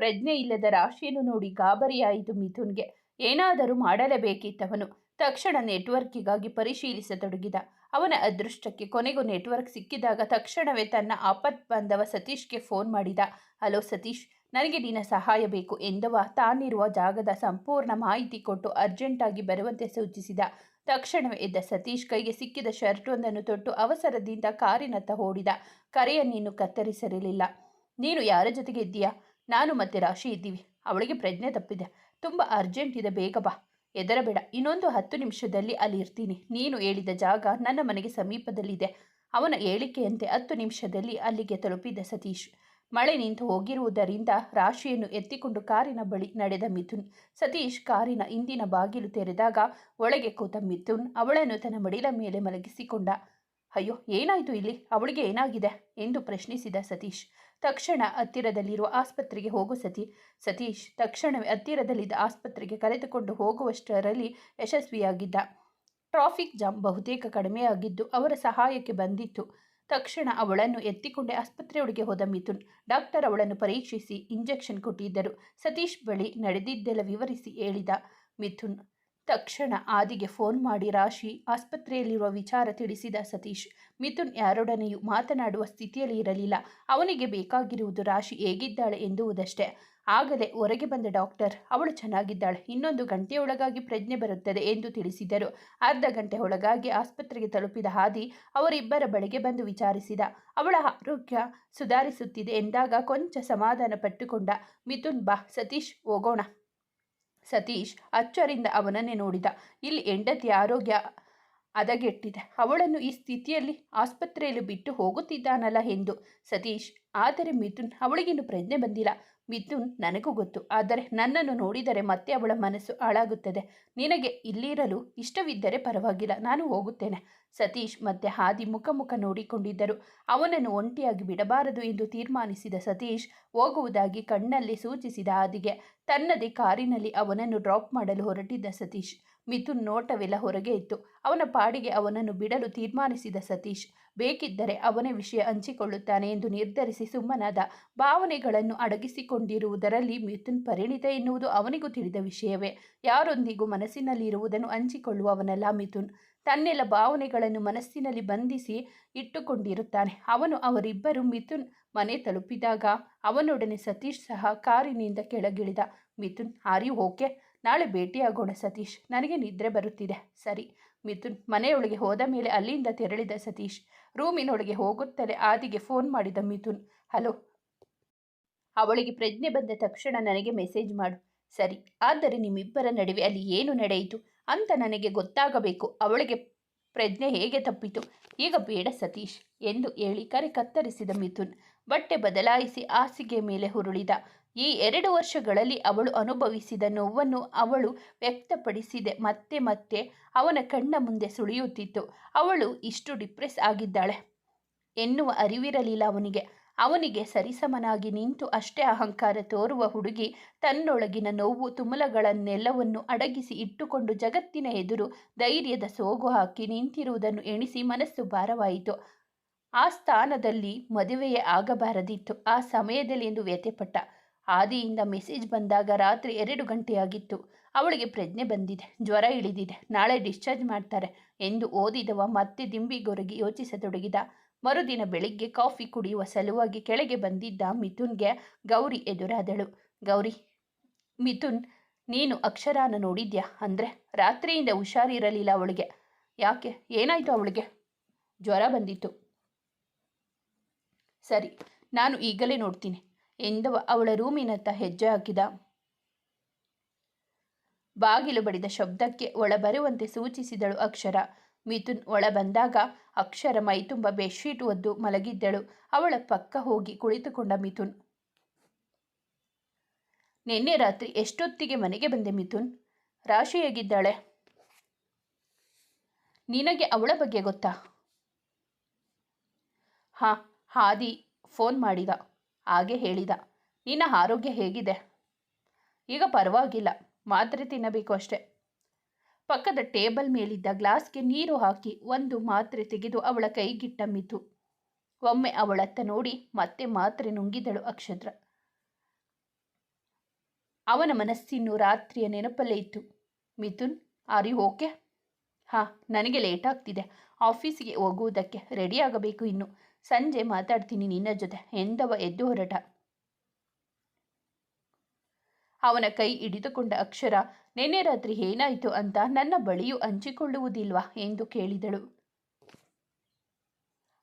ಪ್ರಜ್ಞೆ ಇಲ್ಲದ ರಾಶಿಯನ್ನು ನೋಡಿ ಗಾಬರಿಯಾಯಿತು ಮಿಥುನ್ಗೆ. ಏನಾದರೂ ಮಾಡಲೇಬೇಕಿತ್ತವನು. ತಕ್ಷಣ ನೆಟ್ವರ್ಕಿಗಾಗಿ ಪರಿಶೀಲಿಸತೊಡಗಿದ. ಅವನ ಅದೃಷ್ಟಕ್ಕೆ ಕೊನೆಗೂ ನೆಟ್ವರ್ಕ್ ಸಿಕ್ಕಿದಾಗ ತಕ್ಷಣವೇ ತನ್ನ ಆಪತ್ ಬಾಂಧವ ಸತೀಶ್ಗೆ ಫೋನ್ ಮಾಡಿದ. ಹಲೋ ಸತೀಶ್, ನನಗೆ ನಿನ್ನ ಸಹಾಯ ಬೇಕು ಎಂದವ ತಾನಿರುವ ಜಾಗದ ಸಂಪೂರ್ಣ ಮಾಹಿತಿ ಕೊಟ್ಟು ಅರ್ಜೆಂಟಾಗಿ ಬರುವಂತೆ ಸೂಚಿಸಿದ. ತಕ್ಷಣವೇ ಎದ್ದ ಸತೀಶ್ ಕೈಗೆ ಸಿಕ್ಕಿದ ಶರ್ಟೊಂದನ್ನು ತೊಟ್ಟು ಅವಸರದಿಂದ ಕಾರಿನತ್ತ ಓಡಿದ. ಕರೆಯನ್ನಿನ್ನು ಕತ್ತರಿಸಿರಲಿಲ್ಲ ನೀನು ಯಾರ ಜೊತೆಗೆ ಇದ್ದೀಯಾ? ನಾನು ಮತ್ತೆ ರಾಶಿ ಇದ್ದೀವಿ. ಅವಳಿಗೆ ಪ್ರಜ್ಞೆ ತಪ್ಪಿದೆ. ತುಂಬ ಅರ್ಜೆಂಟ್ ಇದೆ, ಬೇಗ ಬಾ. ಎದರಬೇಡ ಇನ್ನೊಂದು ಹತ್ತು ನಿಮಿಷದಲ್ಲಿ ಅಲ್ಲಿ ಇರ್ತೀನಿ. ನೀನು ಹೇಳಿದ ಜಾಗ ನನ್ನ ಮನೆಗೆ ಸಮೀಪದಲ್ಲಿದೆ. ಅವನ ಹೇಳಿಕೆಯಂತೆ ಹತ್ತು ನಿಮಿಷದಲ್ಲಿ ಅಲ್ಲಿಗೆ ತಲುಪಿದ್ದ ಸತೀಶ್. ಮಳೆ ನಿಂತು ಹೋಗಿರುವುದರಿಂದ ರಾಶಿಯನ್ನು ಎತ್ತಿಕೊಂಡು ಕಾರಿನ ಬಳಿ ನಡೆದ ಮಿಥುನ್. ಸತೀಶ್ ಕಾರಿನ ಹಿಂದಿನ ಬಾಗಿಲು ತೆರೆದಾಗ ಒಳಗೆ ಕೂತ ಮಿಥುನ್ ಅವಳನ್ನು ತನ್ನ ಮಡಿಲ ಮೇಲೆ ಮಲಗಿಸಿಕೊಂಡ. ಅಯ್ಯೋ, ಏನಾಯಿತು ಇಲ್ಲಿ? ಅವಳಿಗೆ ಏನಾಗಿದೆ? ಎಂದು ಪ್ರಶ್ನಿಸಿದ ಸತೀಶ್. ತಕ್ಷಣ ಹತ್ತಿರದಲ್ಲಿರುವ ಆಸ್ಪತ್ರೆಗೆ ಹೋಗು ಸತಿ, ಸತೀಶ್ ತಕ್ಷಣವೇ ಹತ್ತಿರದಲ್ಲಿದ್ದ ಆಸ್ಪತ್ರೆಗೆ ಕರೆದುಕೊಂಡು ಹೋಗುವಷ್ಟರಲ್ಲಿ ಯಶಸ್ವಿಯಾಗಿದ್ದ. ಟ್ರಾಫಿಕ್ ಜಾಮ್ ಬಹುತೇಕ ಕಡಿಮೆಯಾಗಿದ್ದು ಅವರ ಸಹಾಯಕ್ಕೆ ಬಂದಿತ್ತು. ತಕ್ಷಣ ಅವಳನ್ನು ಎತ್ತಿಕೊಂಡೇ ಆಸ್ಪತ್ರೆಯೊಳಗೆ ಹೋದ ಮಿಥುನ್ ಡಾಕ್ಟರ್ ಅವಳನ್ನು ಪರೀಕ್ಷಿಸಿ ಇಂಜೆಕ್ಷನ್ ಕೊಟ್ಟಿದ್ದರು. ಸತೀಶ್ ಬಳಿ ನಡೆದಿದ್ದೆಲ್ಲ ವಿವರಿಸಿ ಹೇಳಿದ ಮಿಥುನ್ ತಕ್ಷಣ ಆದಿಗೆ ಫೋನ್ ಮಾಡಿ ರಾಶಿ ಆಸ್ಪತ್ರೆಯಲ್ಲಿರುವ ವಿಚಾರ ತಿಳಿಸಿದ ಸತೀಶ್, ಮಿಥುನ್ ಯಾರೊಡನೆಯೂ ಮಾತನಾಡುವ ಸ್ಥಿತಿಯಲ್ಲಿ ಇರಲಿಲ್ಲ. ಅವನಿಗೆ ಬೇಕಾಗಿರುವುದು ರಾಶಿ ಹೇಗಿದ್ದಾಳೆ ಎಂದುವುದಷ್ಟೇ. ಆಗಲೇ ಹೊರಗೆ ಬಂದ ಡಾಕ್ಟರ್, ಅವಳು ಚೆನ್ನಾಗಿದ್ದಾಳೆ, ಇನ್ನೊಂದು ಗಂಟೆಯೊಳಗಾಗಿ ಪ್ರಜ್ಞೆ ಬರುತ್ತದೆ ಎಂದು ತಿಳಿಸಿದರು. ಅರ್ಧ ಗಂಟೆ ಒಳಗಾಗಿ ಆಸ್ಪತ್ರೆಗೆ ತಲುಪಿದ ಹಾದಿ ಅವರಿಬ್ಬರ ಬಳಿಗೆ ಬಂದು ವಿಚಾರಿಸಿದ. ಅವಳ ಆರೋಗ್ಯ ಸುಧಾರಿಸುತ್ತಿದೆ ಎಂದಾಗ ಕೊಂಚ ಸಮಾಧಾನ ಪಟ್ಟುಕೊಂಡ ಮಿಥುನ್, ಬಾ ಸತೀಶ್, ಹೋಗೋಣ. ಸತೀಶ್ ಅಚ್ಚರಿಂದ ಅವನನ್ನೇ ನೋಡಿದ. ಇಲ್ಲಿ ಹೆಂಡತಿ ಆರೋಗ್ಯ ಹದಗೆಟ್ಟಿದೆ. ಅವಳನ್ನು ಈ ಸ್ಥಿತಿಯಲ್ಲಿ ಆಸ್ಪತ್ರೆಯಲ್ಲಿ ಬಿಟ್ಟು ಹೋಗುತ್ತಿದ್ದಾನಲ್ಲ ಎಂದು ಸತೀಶ್. ಆದರೆ ಮಿಥುನ್ ಅವಳಿಗಿನ್ನು ಪ್ರಜ್ಞೆ ಬಂದಿಲ್ಲ. ಮಿಥುನ್ ನನಗೂ ಗೊತ್ತು, ಆದರೆ ನನ್ನನ್ನು ನೋಡಿದರೆ ಮತ್ತೆ ಅವಳ ಮನಸ್ಸು ಹಾಳಾಗುತ್ತದೆ. ನಿನಗೆ ಇಲ್ಲಿರಲು ಇಷ್ಟವಿದ್ದರೆ ಪರವಾಗಿಲ್ಲ, ನಾನು ಹೋಗುತ್ತೇನೆ. ಸತೀಶ್ ಮತ್ತೆ ಹಾದಿ ಮುಖ ಮುಖ ನೋಡಿಕೊಂಡಿದ್ದರು. ಅವನನ್ನು ಒಂಟಿಯಾಗಿ ಬಿಡಬಾರದು ಎಂದು ತೀರ್ಮಾನಿಸಿದ ಸತೀಶ್ ಹೋಗುವುದಾಗಿ ಕಣ್ಣಲ್ಲಿ ಸೂಚಿಸಿದ ಹಾದಿಗೆ, ತನ್ನದೇ ಕಾರಿನಲ್ಲಿ ಅವನನ್ನು ಡ್ರಾಪ್ ಮಾಡಲು ಹೊರಟಿದ್ದ ಸತೀಶ್. ಮಿಥುನ್ ನೋಟವೆಲ್ಲ ಹೊರಗೆ ಇತ್ತು. ಅವನ ಪಾಡಿಗೆ ಅವನನ್ನು ಬಿಡಲು ತೀರ್ಮಾನಿಸಿದ ಸತೀಶ್, ಬೇಕಿದ್ದರೆ ಅವನೇ ವಿಷಯ ಹಂಚಿಕೊಳ್ಳುತ್ತಾನೆ ಎಂದು ನಿರ್ಧರಿಸಿ ಸುಮ್ಮನಾದ ಭಾವನೆಗಳನ್ನು ಅಡಗಿಸಿಕೊಂಡಿರುವುದರಲ್ಲಿ ಮಿಥುನ್ ಪರಿಣಿತ ಎನ್ನುವುದು ಅವನಿಗೂ ತಿಳಿದ ವಿಷಯವೇ. ಯಾರೊಂದಿಗೂ ಮನಸ್ಸಿನಲ್ಲಿ ಇರುವುದನ್ನು ಹಂಚಿಕೊಳ್ಳುವವನಲ್ಲ ಮಿಥುನ್. ತನ್ನೆಲ್ಲ ಭಾವನೆಗಳನ್ನು ಮನಸ್ಸಿನಲ್ಲಿ ಬಂಧಿಸಿ ಇಟ್ಟುಕೊಂಡಿರುತ್ತಾನೆ. ಅವನು ಅವರಿಬ್ಬರು ಮಿಥುನ್ ಮನೆ ತಲುಪಿದಾಗ ಅವನೊಡನೆ ಸತೀಶ್ ಸಹ ಕಾರಿನಿಂದ ಕೆಳಗಿಳಿದ. ಮಿಥುನ್ ಹಾರಿ ಓಕೆ? ನಾಳೆ ಭೇಟಿಯಾಗೋಣ ಸತೀಶ್. ನನಗೆ ನಿದ್ರೆ ಬರುತ್ತಿದೆ. ಸರಿ. ಮಿಥುನ್ ಮನೆಯೊಳಗೆ ಹೋದ ಮೇಲೆ ಅಲ್ಲಿಂದ ತೆರಳಿದ ಸತೀಶ್. ರೂಮಿನೊಳಗೆ ಹೋಗುತ್ತಲೇ ಆದಿಗೆ ಫೋನ್ ಮಾಡಿದ ಮಿಥುನ್. ಹಲೋ. ಅವಳಿಗೆ ಪ್ರಜ್ಞೆ ಬಂದ ತಕ್ಷಣ ನನಗೆ ಮೆಸೇಜ್ ಮಾಡು. ಸರಿ. ಆದರೆ ನಿಮ್ಮಿಬ್ಬರ ನಡುವೆ ಅಲ್ಲಿ ಏನು ನಡೆಯಿತು? ಅಂತ ನನಗೆ ಗೊತ್ತಾಗಬೇಕು. ಅವಳಿಗೆ ಪ್ರಜ್ಞೆ ಹೇಗೆ ತಪ್ಪಿತು? ಈಗ ಬೇಡ ಸತೀಶ್. ಎಂದು ಹೇಳಿ ಕರೆ ಕತ್ತರಿಸಿದ ಮಿಥುನ್. ಬಟ್ಟೆ ಬದಲಾಯಿಸಿ ಹಾಸಿಗೆ ಮೇಲೆ ಹುರುಳಿದ. ಈ ಎರಡು ವರ್ಷಗಳಲ್ಲಿ ಅವಳು ಅನುಭವಿಸಿದ ನೋವನ್ನು ಅವಳು ವ್ಯಕ್ತಪಡಿಸಿದೆ. ಮತ್ತೆ ಮತ್ತೆ ಅವನ ಕಣ್ಣ ಮುಂದೆ ಸುಳಿಯುತ್ತಿತ್ತು. ಅವಳು ಇಷ್ಟು ಡಿಪ್ರೆಸ್ ಆಗಿದ್ದಾಳೆ ಎನ್ನುವ ಅರಿವಿರಲಿಲ್ಲ ಅವನಿಗೆ. ಅವನಿಗೆ ಸರಿಸಮನಾಗಿ ನಿಂತು ಅಷ್ಟೇ ಅಹಂಕಾರ ತೋರುವ ಹುಡುಗಿ ತನ್ನೊಳಗಿನ ನೋವು ತುಮಲಗಳನ್ನೆಲ್ಲವನ್ನು ಅಡಗಿಸಿ ಇಟ್ಟುಕೊಂಡು ಜಗತ್ತಿನ ಎದುರು ಧೈರ್ಯದ ಸೋಗು ಹಾಕಿ ನಿಂತಿರುವುದನ್ನು ಎಣಿಸಿ ಮನಸ್ಸು ಭಾರವಾಯಿತು. ಆ ಸ್ಥಾನದಲ್ಲಿ ಮದುವೆಯೇ ಆಗಬಾರದಿತ್ತು. ಆ ಸಮಯದಲ್ಲಿ ಎಂದು ವ್ಯಥೆಪಟ್ಟ. ಆದಿಯಿಂದ ಮೆಸೇಜ್ ಬಂದಾಗ ರಾತ್ರಿ ಎರಡು ಗಂಟೆಯಾಗಿತ್ತು. ಅವಳಿಗೆ ಪ್ರಜ್ಞೆ ಬಂದಿದೆ. ಜ್ವರ ಇಳಿದಿದೆ. ನಾಳೆ ಡಿಸ್ಚಾರ್ಜ್ ಮಾಡ್ತಾರೆ ಎಂದು ಓದಿದವ ಮತ್ತೆ ದಿಂಬಿಗೊರಗಿ ಯೋಚಿಸತೊಡಗಿದ. ಮರುದಿನ ಬೆಳಿಗ್ಗೆ ಕಾಫಿ ಕುಡಿಯುವ ಸಲುವಾಗಿ ಕೆಳಗೆ ಬಂದಿದ್ದ ಮಿಥುನ್ಗೆ ಗೌರಿ ಎದುರಾದಳು. ಗೌರಿ, ಮಿಥುನ್, ನೀನು ಅಕ್ಷರಾನ ನೋಡಿದ್ಯಾ? ಅಂದರೆ ರಾತ್ರಿಯಿಂದ ಹುಷಾರಿರಲಿಲ್ಲ ಅವಳಿಗೆ. ಯಾಕೆ? ಏನಾಯಿತು ಅವಳಿಗೆ? ಜ್ವರ ಬಂದಿತ್ತು. ಸರಿ, ನಾನು ಈಗಲೇ ನೋಡ್ತೀನಿ. ಎಂದವ ಅವಳ ರೂಮಿನತ್ತ ಹೆಜ್ಜೆ ಹಾಕಿದ. ಬಾಗಿಲು ಬಡಿದ ಶಬ್ದಕ್ಕೆ ಒಳಬರುವಂತೆ ಸೂಚಿಸಿದಳು ಅಕ್ಷರ. ಮಿಥುನ್ ಒಳ ಬಂದಾಗ ಅಕ್ಷರ ಮೈತುಂಬ ಬೆಡ್ಶೀಟ್ ಒದ್ದು ಮಲಗಿದ್ದಳು. ಅವಳ ಪಕ್ಕ ಹೋಗಿ ಕುಳಿತುಕೊಂಡ ಮಿಥುನ್. ನಿನ್ನೆ ರಾತ್ರಿ ಎಷ್ಟೊತ್ತಿಗೆ ಮನೆಗೆ ಬಂದೆ ಮಿಥುನ್? ರಾಶಿ ಹೇಗಿದ್ದಾಳೆ ನಿನಗೆ ಅವಳ ಬಗ್ಗೆ ಗೊತ್ತಾ? ಹಾಂ, ಹಾದಿ, ಫೋನ್ ಮಾಡಿದ. ಹಾಗೆ ಹೇಳಿದ. ನಿನ್ನ ಆರೋಗ್ಯ ಹೇಗಿದೆ? ಈಗ ಪರವಾಗಿಲ್ಲ. ಮಾತ್ರೆ ತಿನ್ನಬೇಕು ಅಷ್ಟೆ. ಪಕ್ಕದ ಟೇಬಲ್ ಮೇಲಿದ್ದ ಗ್ಲಾಸ್ಗೆ ನೀರು ಹಾಕಿ ಒಂದು ಮಾತ್ರೆ ತೆಗೆದು ಅವಳ ಕೈಗಿಟ್ಟಮ್ಮಿತು ಒಮ್ಮೆ ಅವಳತ್ತ ನೋಡಿ ಮತ್ತೆ ಮಾತ್ರೆ ನುಂಗಿದಳು ಅಕ್ಷತ್ರ ಅವನ ಮನಸ್ಸಿನ್ನು ರಾತ್ರಿಯ ನೆನಪಲ್ಲೇ ಇತ್ತು. ಮಿಥುನ್, ಆರಿ ಓಕೆ? ಹಾಂ, ನನಗೆ ಲೇಟ್ ಆಗ್ತಿದೆ. ಆಫೀಸಿಗೆ ಹೋಗುವುದಕ್ಕೆ ರೆಡಿ ಆಗಬೇಕು ಇನ್ನು. ಸಂಜೆ ಮಾತಾಡ್ತೀನಿ ನಿನ್ನ ಜೊತೆ, ಎಂದವ ಎದ್ದು ಹೊರಟ. ಅವನ ಕೈ ಹಿಡಿದುಕೊಂಡ ಅಕ್ಷರ, ನಿನ್ನೆ ರಾತ್ರಿ ಏನಾಯಿತು ಅಂತ ನನ್ನ ಬಳಿಯೂ ಹಂಚಿಕೊಳ್ಳುವುದಿಲ್ವಾ? ಎಂದು ಕೇಳಿದಳು.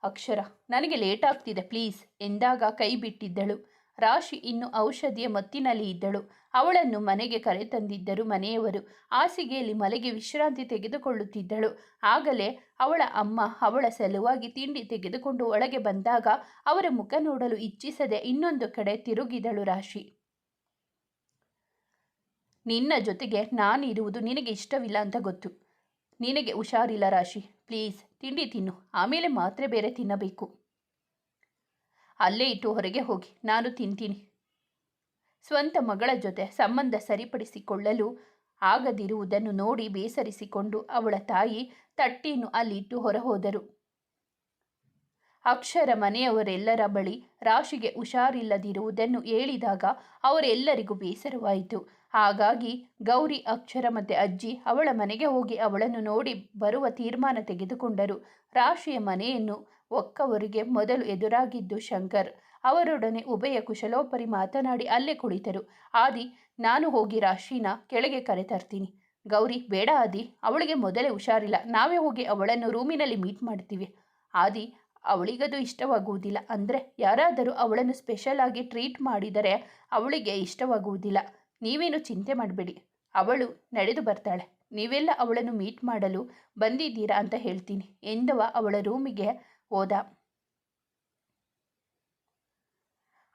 ಅಕ್ಷರ, ನನಗೆ ಲೇಟ್ ಆಗ್ತಿದೆ, ಪ್ಲೀಸ್, ಎಂದಾಗ ಕೈ ಬಿಟ್ಟಿದ್ದಳು. ರಾಶಿ ಇನ್ನು ಔಷಧಿಯ ಮತ್ತಿನಲ್ಲಿ ಇದ್ದಳು. ಅವಳನ್ನು ಮನೆಗೆ ಕರೆತಂದಿದ್ದರು ಮನೆಯವರು. ಹಾಸಿಗೆಯಲ್ಲಿ ಮಲೆಗೆ ವಿಶ್ರಾಂತಿ ತೆಗೆದುಕೊಳ್ಳುತ್ತಿದ್ದಳು. ಆಗಲೇ ಅವಳ ಅಮ್ಮ ಅವಳ ಸಲುವಾಗಿ ತಿಂಡಿ ತೆಗೆದುಕೊಂಡು ಒಳಗೆ ಬಂದಾಗ ಅವರ ಮುಖ ನೋಡಲು ಇಚ್ಛಿಸದೆ ಇನ್ನೊಂದು ಕಡೆ ತಿರುಗಿದಳು ರಾಶಿ. ನಿನ್ನ ಜೊತೆಗೆ ನಾನಿರುವುದು ನಿನಗೆ ಇಷ್ಟವಿಲ್ಲ ಅಂತ ಗೊತ್ತು. ನಿನಗೆ ಹುಷಾರಿಲ್ಲ ರಾಶಿ. ಪ್ಲೀಸ್ ತಿಂಡಿ ತಿನ್ನು. ಆಮೇಲೆ ಮಾತ್ರೆ ಬೇರೆ ತಿನ್ನಬೇಕು. ಅಲ್ಲೇ ಇಟ್ಟು ಹೊರಗೆ ಹೋಗಿ, ನಾನು ತಿಂತೀನಿ. ಸ್ವಂತ ಮಗಳ ಜೊತೆ ಸಂಬಂಧ ಸರಿಪಡಿಸಿಕೊಳ್ಳಲು ಆಗದಿರುವುದನ್ನು ನೋಡಿ ಬೇಸರಿಸಿಕೊಂಡು ಅವಳ ತಾಯಿ ತಟ್ಟಿಯನ್ನು ಅಲ್ಲಿಟ್ಟು ಹೊರಹೋದರು. ಅಕ್ಷರ ಮನೆಯವರೆಲ್ಲರ ಬಳಿ ರಾಶಿಗೆ ಹುಷಾರಿಲ್ಲದಿರುವುದನ್ನು ಹೇಳಿದಾಗ ಅವರೆಲ್ಲರಿಗೂ ಬೇಸರವಾಯಿತು. ಹಾಗಾಗಿ ಗೌರಿ, ಅಕ್ಷರ ಮತ್ತೆ ಅಜ್ಜಿ ಅವಳ ಮನೆಗೆ ಹೋಗಿ ಅವಳನ್ನು ನೋಡಿ ಬರುವ ತೀರ್ಮಾನ ತೆಗೆದುಕೊಂಡರು. ರಾಶಿಯ ಮನೆಯನ್ನು ಒಕ್ಕವರಿಗೆ ಮೊದಲು ಎದುರಾಗಿದ್ದು ಶಂಕರ್. ಅವರೊಡನೆ ಉಭಯ ಕುಶಲೋಪರಿ ಮಾತನಾಡಿ ಅಲ್ಲೇ ಕುಳಿತರು. ಆದಿ, ನಾನು ಹೋಗಿ ರಾಶಿನ ಕೆಳಗೆ ಕರೆತರ್ತೀನಿ ಗೌರಿ, ಬೇಡ ಆದಿ, ಅವಳಿಗೆ ಮೊದಲೇ ಹುಷಾರಿಲ್ಲ. ನಾವೇ ಹೋಗಿ ಅವಳನ್ನು ರೂಮಿನಲ್ಲಿ ಮೀಟ್ ಮಾಡ್ತೀವಿ. ಆದಿ, ಅವಳಿಗದು ಇಷ್ಟವಾಗುವುದಿಲ್ಲ. ಅಂದರೆ, ಯಾರಾದರೂ ಅವಳನ್ನು ಸ್ಪೆಷಲ್ ಆಗಿ ಟ್ರೀಟ್ ಮಾಡಿದರೆ ಅವಳಿಗೆ ಇಷ್ಟವಾಗುವುದಿಲ್ಲ. ನೀವೇನು ಚಿಂತೆ ಮಾಡಬೇಡಿ. ಅವಳು ನಡೆದು ಬರ್ತಾಳೆ. ನೀವೆಲ್ಲ ಅವಳನ್ನು ಮೀಟ್ ಮಾಡಲು ಬಂದಿದ್ದೀರಾ ಅಂತ ಹೇಳ್ತೀನಿ. ಎಂದವ ಅವಳ ರೂಮಿಗೆ ಹೋದ.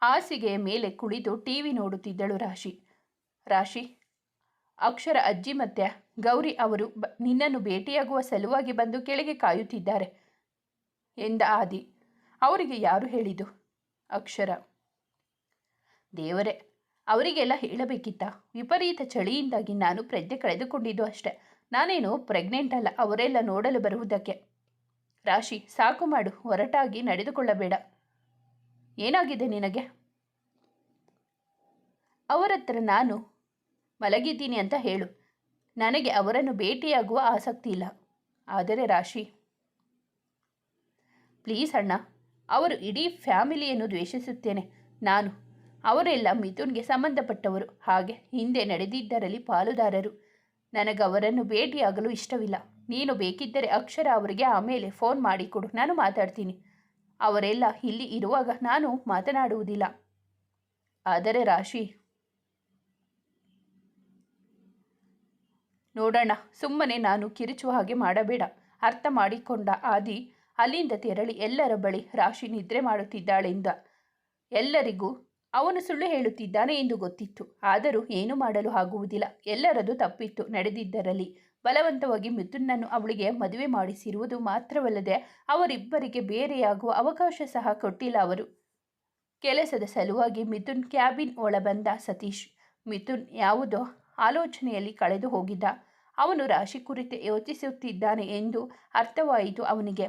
ಹಾಸಿಗೆ ಮೇಲೆ ಕುಳಿತು ಟಿವಿ ನೋಡುತ್ತಿದ್ದಳು ರಾಶಿ. ರಾಶಿ, ಅಕ್ಷರ ಅಜ್ಜಿ ಮತ್ತೆ ಗೌರಿ ಅವರು ನಿನ್ನನ್ನು ಭೇಟಿಯಾಗುವ ಸಲುವಾಗಿ ಬಂದು ಕೆಳಗೆ ಕಾಯುತ್ತಿದ್ದಾರೆ. ಎಂದ ಆದಿ, ಅವರಿಗೆ ಯಾರು ಹೇಳಿದು ಅಕ್ಷರ. ದೇವರೇ, ಅವರಿಗೆಲ್ಲ ಹೇಳಬೇಕಿತ್ತ. ವಿಪರೀತ ಚಳಿಯಿಂದಾಗಿ ನಾನು ಪ್ರಜ್ಞೆ ಕಳೆದುಕೊಂಡಿದ್ದು ಅಷ್ಟೆ. ನಾನೇನು ಪ್ರೆಗ್ನೆಂಟ್ ಅಲ್ಲ, ಅವರೆಲ್ಲ ನೋಡಲು ಬರುವುದಕ್ಕೆ. ರಾಶಿ ಸಾಕು ಮಾಡು, ಹೊರಟಾಗಿ ನಡೆದುಕೊಳ್ಳಬೇಡ. ಏನಾಗಿದೆ ನಿನಗೆ? ಅವರತ್ರ ನಾನು ಮಲಗಿದ್ದೀನಿ ಅಂತ ಹೇಳು. ನನಗೆ ಅವರನ್ನು ಭೇಟಿಯಾಗುವ ಆಸಕ್ತಿ ಇಲ್ಲ. ಆದರೆ ರಾಶಿ, ಪ್ಲೀಸ್ ಅಣ್ಣ, ಅವರು ಇಡೀ ಫ್ಯಾಮಿಲಿಯನ್ನು ದ್ವೇಷಿಸುತ್ತೇನೆ. ನಾನು, ಅವರೆಲ್ಲ ಮಿಥುನ್ಗೆ ಸಂಬಂಧಪಟ್ಟವರು. ಹಾಗೆ ಹಿಂದೆ ನಡೆದಿದ್ದರಲ್ಲಿ ಪಾಲುದಾರರು. ನನಗವರನ್ನು ಭೇಟಿಯಾಗಲು ಇಷ್ಟವಿಲ್ಲ. ನೀನು ಬೇಕಿದ್ದರೆ ಅಕ್ಷರ ಅವರಿಗೆ ಆಮೇಲೆ ಫೋನ್ ಮಾಡಿಕೊಡು ನಾನು ಮಾತಾಡ್ತೀನಿ. ಅವರೆಲ್ಲ ಇಲ್ಲಿ ಇರುವಾಗ ನಾನು ಮಾತನಾಡುವುದಿಲ್ಲ. ಆದರೆ ರಾಶಿ, ನೋಡೋಣ, ಸುಮ್ಮನೆ ನಾನು ಕಿರಿಚುವ ಹಾಗೆ ಮಾಡಬೇಡ, ಅರ್ಥ ಮಾಡಿಕೊಂಡ ಆದಿ ಅಲ್ಲಿಂದ ತೆರಳಿ ಎಲ್ಲರ ಬಳಿ ರಾಶಿ ನಿದ್ರೆ ಮಾಡುತ್ತಿದ್ದಾಳೆಂದ. ಎಲ್ಲರಿಗೂ ಅವನು ಸುಳ್ಳು ಹೇಳುತ್ತಿದ್ದಾನೆ ಎಂದು ಗೊತ್ತಿತ್ತು. ಆದರೂ ಏನು ಮಾಡಲು ಆಗುವುದಿಲ್ಲ. ಎಲ್ಲರದು ತಪ್ಪಿತ್ತು. ನಡೆದಿದ್ದರಲ್ಲಿ ಬಲವಂತವಾಗಿ ಮಿಥುನನ್ನು ಅವಳಿಗೆ ಮದುವೆ ಮಾಡಿಸಿರುವುದು ಮಾತ್ರವಲ್ಲದೆ ಅವರಿಬ್ಬರಿಗೆ ಬೇರೆಯಾಗುವ ಅವಕಾಶ ಸಹ ಕೊಟ್ಟಿಲ್ಲ ಅವರು. ಕೆಲಸದ ಸಲುವಾಗಿ ಮಿಥುನ್ ಕ್ಯಾಬಿನ್ ಒಳಬಂದ ಸತೀಶ್. ಮಿಥುನ್ ಯಾವುದೋ ಆಲೋಚನೆಯಲ್ಲಿ ಕಳೆದು ಹೋಗಿದ್ದ. ಅವನು ರಾಶಿ ಕುರಿತು ಯೋಚಿಸುತ್ತಿದ್ದಾನೆ ಎಂದು ಅರ್ಥವಾಯಿತು ಅವನಿಗೆ.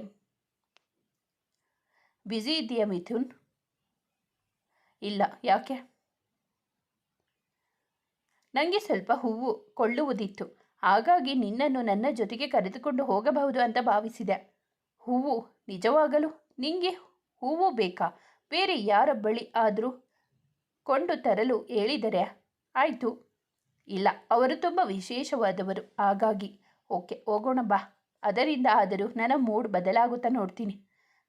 ಬ್ಯುಸಿ ಇದೆಯಾ ಮಿಥುನ್? ಇಲ್ಲ, ಯಾಕೆ? ನನಗೆ ಸ್ವಲ್ಪ ಹೂವು ಕೊಳ್ಳುವುದಿತ್ತು. ಹಾಗಾಗಿ ನಿನ್ನನ್ನು ನನ್ನ ಜೊತೆಗೆ ಕರೆದುಕೊಂಡು ಹೋಗಬಹುದು ಅಂತ ಭಾವಿಸಿದೆ. ಹೂವು ನಿಜವಾಗಲು ನಿಂಗೆ ಹೂವು ಬೇಕಾ? ಬೇರೆ ಯಾರ ಬಳಿ ಆದರೂ ಕೊಂಡು ತರಲು ಹೇಳಿದರೆ ಆಯಿತು. ಇಲ್ಲ, ಅವರು ತುಂಬ ವಿಶೇಷವಾದವರು. ಹಾಗಾಗಿ, ಓಕೆ, ಹೋಗೋಣ ಬಾ. ಅದರಿಂದ ಆದರೂ ನನ್ನ ಮೂಡ್ ಬದಲಾಗುತ್ತಾ ನೋಡ್ತೀನಿ.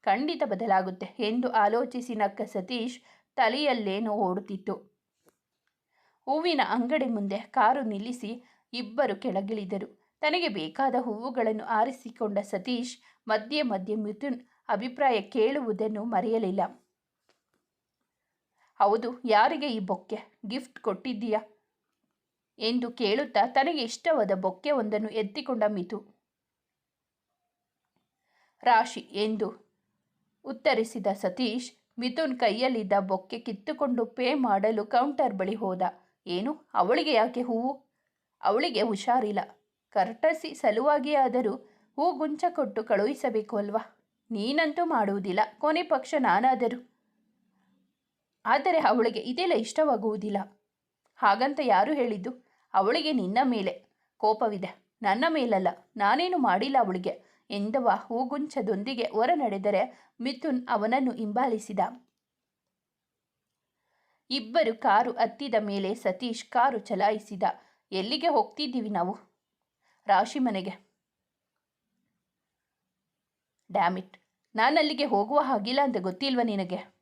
ಖಂಡಿತ ಬದಲಾಗುತ್ತೆ ಎಂದು ಆಲೋಚಿಸಿ ನಕ್ಕ ಸತೀಶ್ ತಲೆಯಲ್ಲೇನೋ ಓಡುತ್ತಿತ್ತು. ಹೂವಿನ ಅಂಗಡಿ ಮುಂದೆ ಕಾರು ನಿಲ್ಲಿಸಿ ಇಬ್ಬರು ಕೆಳಗಿಳಿದರು. ತನಗೆ ಬೇಕಾದ ಹೂವುಗಳನ್ನು ಆರಿಸಿಕೊಂಡ ಸತೀಶ್ ಮಧ್ಯೆ ಮಧ್ಯೆ ಮಿಥುನ್ ಅಭಿಪ್ರಾಯ ಕೇಳುವುದನ್ನು ಮರೆಯಲಿಲ್ಲ. ಹೌದು, ಯಾರಿಗೆ ಈ ಬೊಕ್ಕೆ? ಗಿಫ್ಟ್ ಕೊಟ್ಟಿದ್ದೀಯಾ? ಎಂದು ಕೇಳುತ್ತಾ ತನಗೆ ಇಷ್ಟವಾದ ಬೊಕ್ಕೆ ಒಂದನ್ನು ಎತ್ತಿಕೊಂಡ ಮಿಥು. ರಾಶಿ ಎಂದು ಉತ್ತರಿಸಿದ ಸತೀಶ್ ಮಿಥುನ್ ಕೈಯಲ್ಲಿದ್ದ ಬೊಕ್ಕೆ ಕಿತ್ತುಕೊಂಡು ಪೇ ಮಾಡಲು ಕೌಂಟರ್ ಬಳಿ ಹೋದ. ಏನು? ಅವಳಿಗೆ ಯಾಕೆ ಹೂವು? ಅವಳಿಗೆ ಹುಷಾರಿಲ್ಲ. ಕರ್ಟಸಿ ಸಲುವಾಗಿಯಾದರೂ ಹೂ ಗುಂಚ ಕೊಟ್ಟು ಕಳುಹಿಸಬೇಕು ಅಲ್ವಾ? ನೀನಂತೂ ಮಾಡುವುದಿಲ್ಲ. ಕೊನೆ ಪಕ್ಷ ನಾನಾದರೂ. ಆದರೆ ಅವಳಿಗೆ ಇದೆಲ್ಲ ಇಷ್ಟವಾಗುವುದಿಲ್ಲ. ಹಾಗಂತ ಯಾರು ಹೇಳಿದ್ದು? ಅವಳಿಗೆ ನಿನ್ನ ಮೇಲೆ ಕೋಪವಿದೆ. ನನ್ನ ಮೇಲಲ್ಲ. ನಾನೇನು ಮಾಡಿಲ್ಲ ಅವಳಿಗೆ. ಎಂದವ ಹೂಗುಂಚದೊಂದಿಗೆ ಹೊರ ನಡೆದರೆ ಮಿಥುನ್ ಅವನನ್ನು ಹಿಂಬಾಲಿಸಿದ. ಇಬ್ಬರು ಕಾರು ಹತ್ತಿದ ಮೇಲೆ ಸತೀಶ್ ಕಾರು ಚಲಾಯಿಸಿದ. ಎಲ್ಲಿಗೆ ಹೋಗ್ತಿದ್ದೀವಿ ನಾವು? ರಾಶಿ ಮನೆಗೆ. ಡ್ಯಾಮಿಟ್. ನಾನು ಅಲ್ಲಿಗೆ ಹೋಗುವ ಹಾಗಿಲ್ಲ ಅಂತ ಗೊತ್ತಿಲ್ವ ನಿನಗೆ?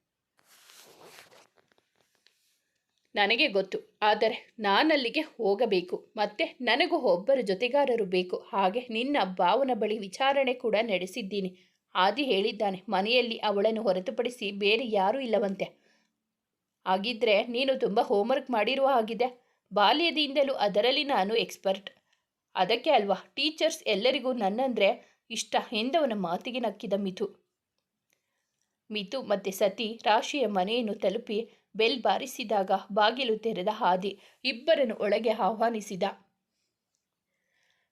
ನನಗೆ ಗೊತ್ತು. ಆದರೆ ನಾನಲ್ಲಿಗೆ ಹೋಗಬೇಕು. ಮತ್ತೆ ನನಗೂ ಒಬ್ಬರ ಜೊತೆಗಾರರು ಬೇಕು. ಹಾಗೆ ನಿನ್ನ ಭಾವನ ಬಳಿ ವಿಚಾರಣೆ ಕೂಡ ನಡೆಸಿದ್ದೀನಿ. ಆದಿ ಹೇಳಿದ್ದಾನೆ, ಮನೆಯಲ್ಲಿ ಅವಳನ್ನು ಹೊರತುಪಡಿಸಿ ಬೇರೆ ಯಾರೂ ಇಲ್ಲವಂತೆ. ಹಾಗಿದ್ರೆ ನೀನು ತುಂಬ ಹೋಮ್ವರ್ಕ್ ಮಾಡಿರುವ ಹಾಗಿದೆ ಬಾಲ್ಯದಿಂದಲೂ ಅದರಲ್ಲಿ ನಾನು ಎಕ್ಸ್ಪರ್ಟ್ ಅದಕ್ಕೆ ಅಲ್ವಾ? ಟೀಚರ್ಸ್ ಎಲ್ಲರಿಗೂ ನನ್ನಂದರೆ ಇಷ್ಟ. ಎಂದವನ ಮಾತಿಗೆ ನಕ್ಕಿದ ಮಿಥು. ಮಿಥು ಮತ್ತು ಸತಿ ರಾಶಿಯ ಮನೆಯನ್ನು ತಲುಪಿ ಬೆಲ್ ಬಾರಿಸಿದಾಗ ಬಾಗಿಲು ತೆರೆದ ಹಾದಿ ಇಬ್ಬರನ್ನು ಒಳಗೆ ಆಹ್ವಾನಿಸಿದ.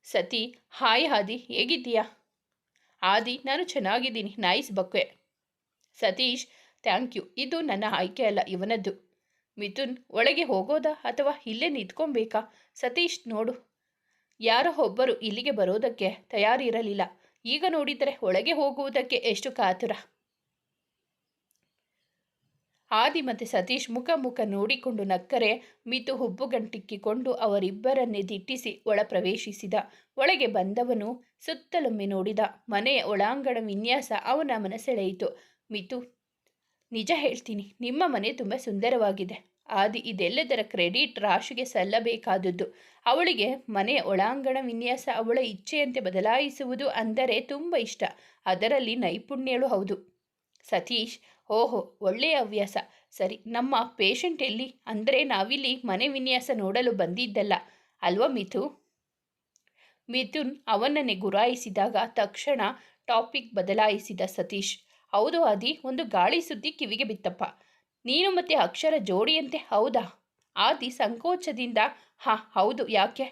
ಸತಿ, ಹಾಯ್ ಹಾದಿ, ಹೇಗಿದ್ದೀಯಾ? ಆದಿ ನಾನು ಚೆನ್ನಾಗಿದ್ದೀನಿ. Nice bouquet. Satish, thank you. ಇದು ನನ್ನ ಆಯ್ಕೆ ಅಲ್ಲ, ಇವನದ್ದು. ಮಿಥುನ್, ಒಳಗೆ ಹೋಗೋದಾ ಅಥವಾ ಇಲ್ಲೇ ನಿಂತ್ಕೊಬೇಕಾ ಸತೀಶ್, ನೋಡು. ಯಾರೋ ಒಬ್ಬರು ಇಲ್ಲಿಗೆ ಬರೋದಕ್ಕೆ ತಯಾರಿರಲಿಲ್ಲ. ಈಗ ನೋಡಿದರೆ ಒಳಗೆ ಹೋಗುವುದಕ್ಕೆ ಎಷ್ಟು ಕಾತುರ. ಆದಿ ಮತ್ತು ಸತೀಶ್ ಮುಖ ಮುಖ ನೋಡಿಕೊಂಡು ನಕ್ಕರೆ ಮಿತು ಹುಬ್ಬುಗಂಟಿಕ್ಕಿಕೊಂಡು ಅವರಿಬ್ಬರನ್ನೇ ದಿಟ್ಟಿಸಿ ಒಳ ಪ್ರವೇಶಿಸಿದ ಒಳಗೆ ಬಂದವನು ಸುತ್ತಲೊಮ್ಮೆ ನೋಡಿದ. ಮನೆಯ ಒಳಾಂಗಣ ವಿನ್ಯಾಸ ಅವನ ಮನಸೆಳೆಯಿತು. ಮಿತು, ನಿಜ ಹೇಳ್ತೀನಿ, ನಿಮ್ಮ ಮನೆ ತುಂಬ ಸುಂದರವಾಗಿದೆ. ಆದಿ, ಇದೆಲ್ಲದರ ಕ್ರೆಡಿಟ್ ರಾಶಿಗೆ ಸಲ್ಲಬೇಕಾದದ್ದು ಅವಳಿಗೆ ಮನೆಯ ಒಳಾಂಗಣ ವಿನ್ಯಾಸ ಅವಳ ಇಚ್ಛೆಯಂತೆ ಬದಲಾಯಿಸುವುದು ಅಂದರೆ ತುಂಬ ಇಷ್ಟ. ಅದರಲ್ಲಿ ನೈಪುಣ್ಯಳು ಹೌದು. ಸತೀಶ್ ಓಹೋ, ಒಳ್ಳೆಯ ಹವ್ಯಾಸ. ಸರಿ, ನಮ್ಮ ಪೇಷಂಟ್ ಎಲ್ಲಿ? ಅಂದರೆ ನಾವಿಲ್ಲಿ ಮನೆ ವಿನ್ಯಾಸ ನೋಡಲು ಬಂದಿದ್ದಲ್ಲ, ಅಲ್ವಾ ಮಿಥು ಮಿಥುನ್ ಅವನನ್ನೇ ಗುರಾಯಿಸಿದಾಗ ತಕ್ಷಣ ಟಾಪಿಕ್ ಬದಲಾಯಿಸಿದ ಸತೀಶ್. ಹೌದು ಆದಿ, ಒಂದು ಗಾಳಿ ಸುದ್ದಿ ಕಿವಿಗೆ ಬಿತ್ತಪ್ಪ. ನೀನು ಮತ್ತೆ ಅಕ್ಷರ ಜೋಡಿಯಂತೆ ಹೌದಾ? ಆದಿ ಸಂಕೋಚದಿಂದ, ಹಾ, ಹೌದು, ಯಾಕೆ?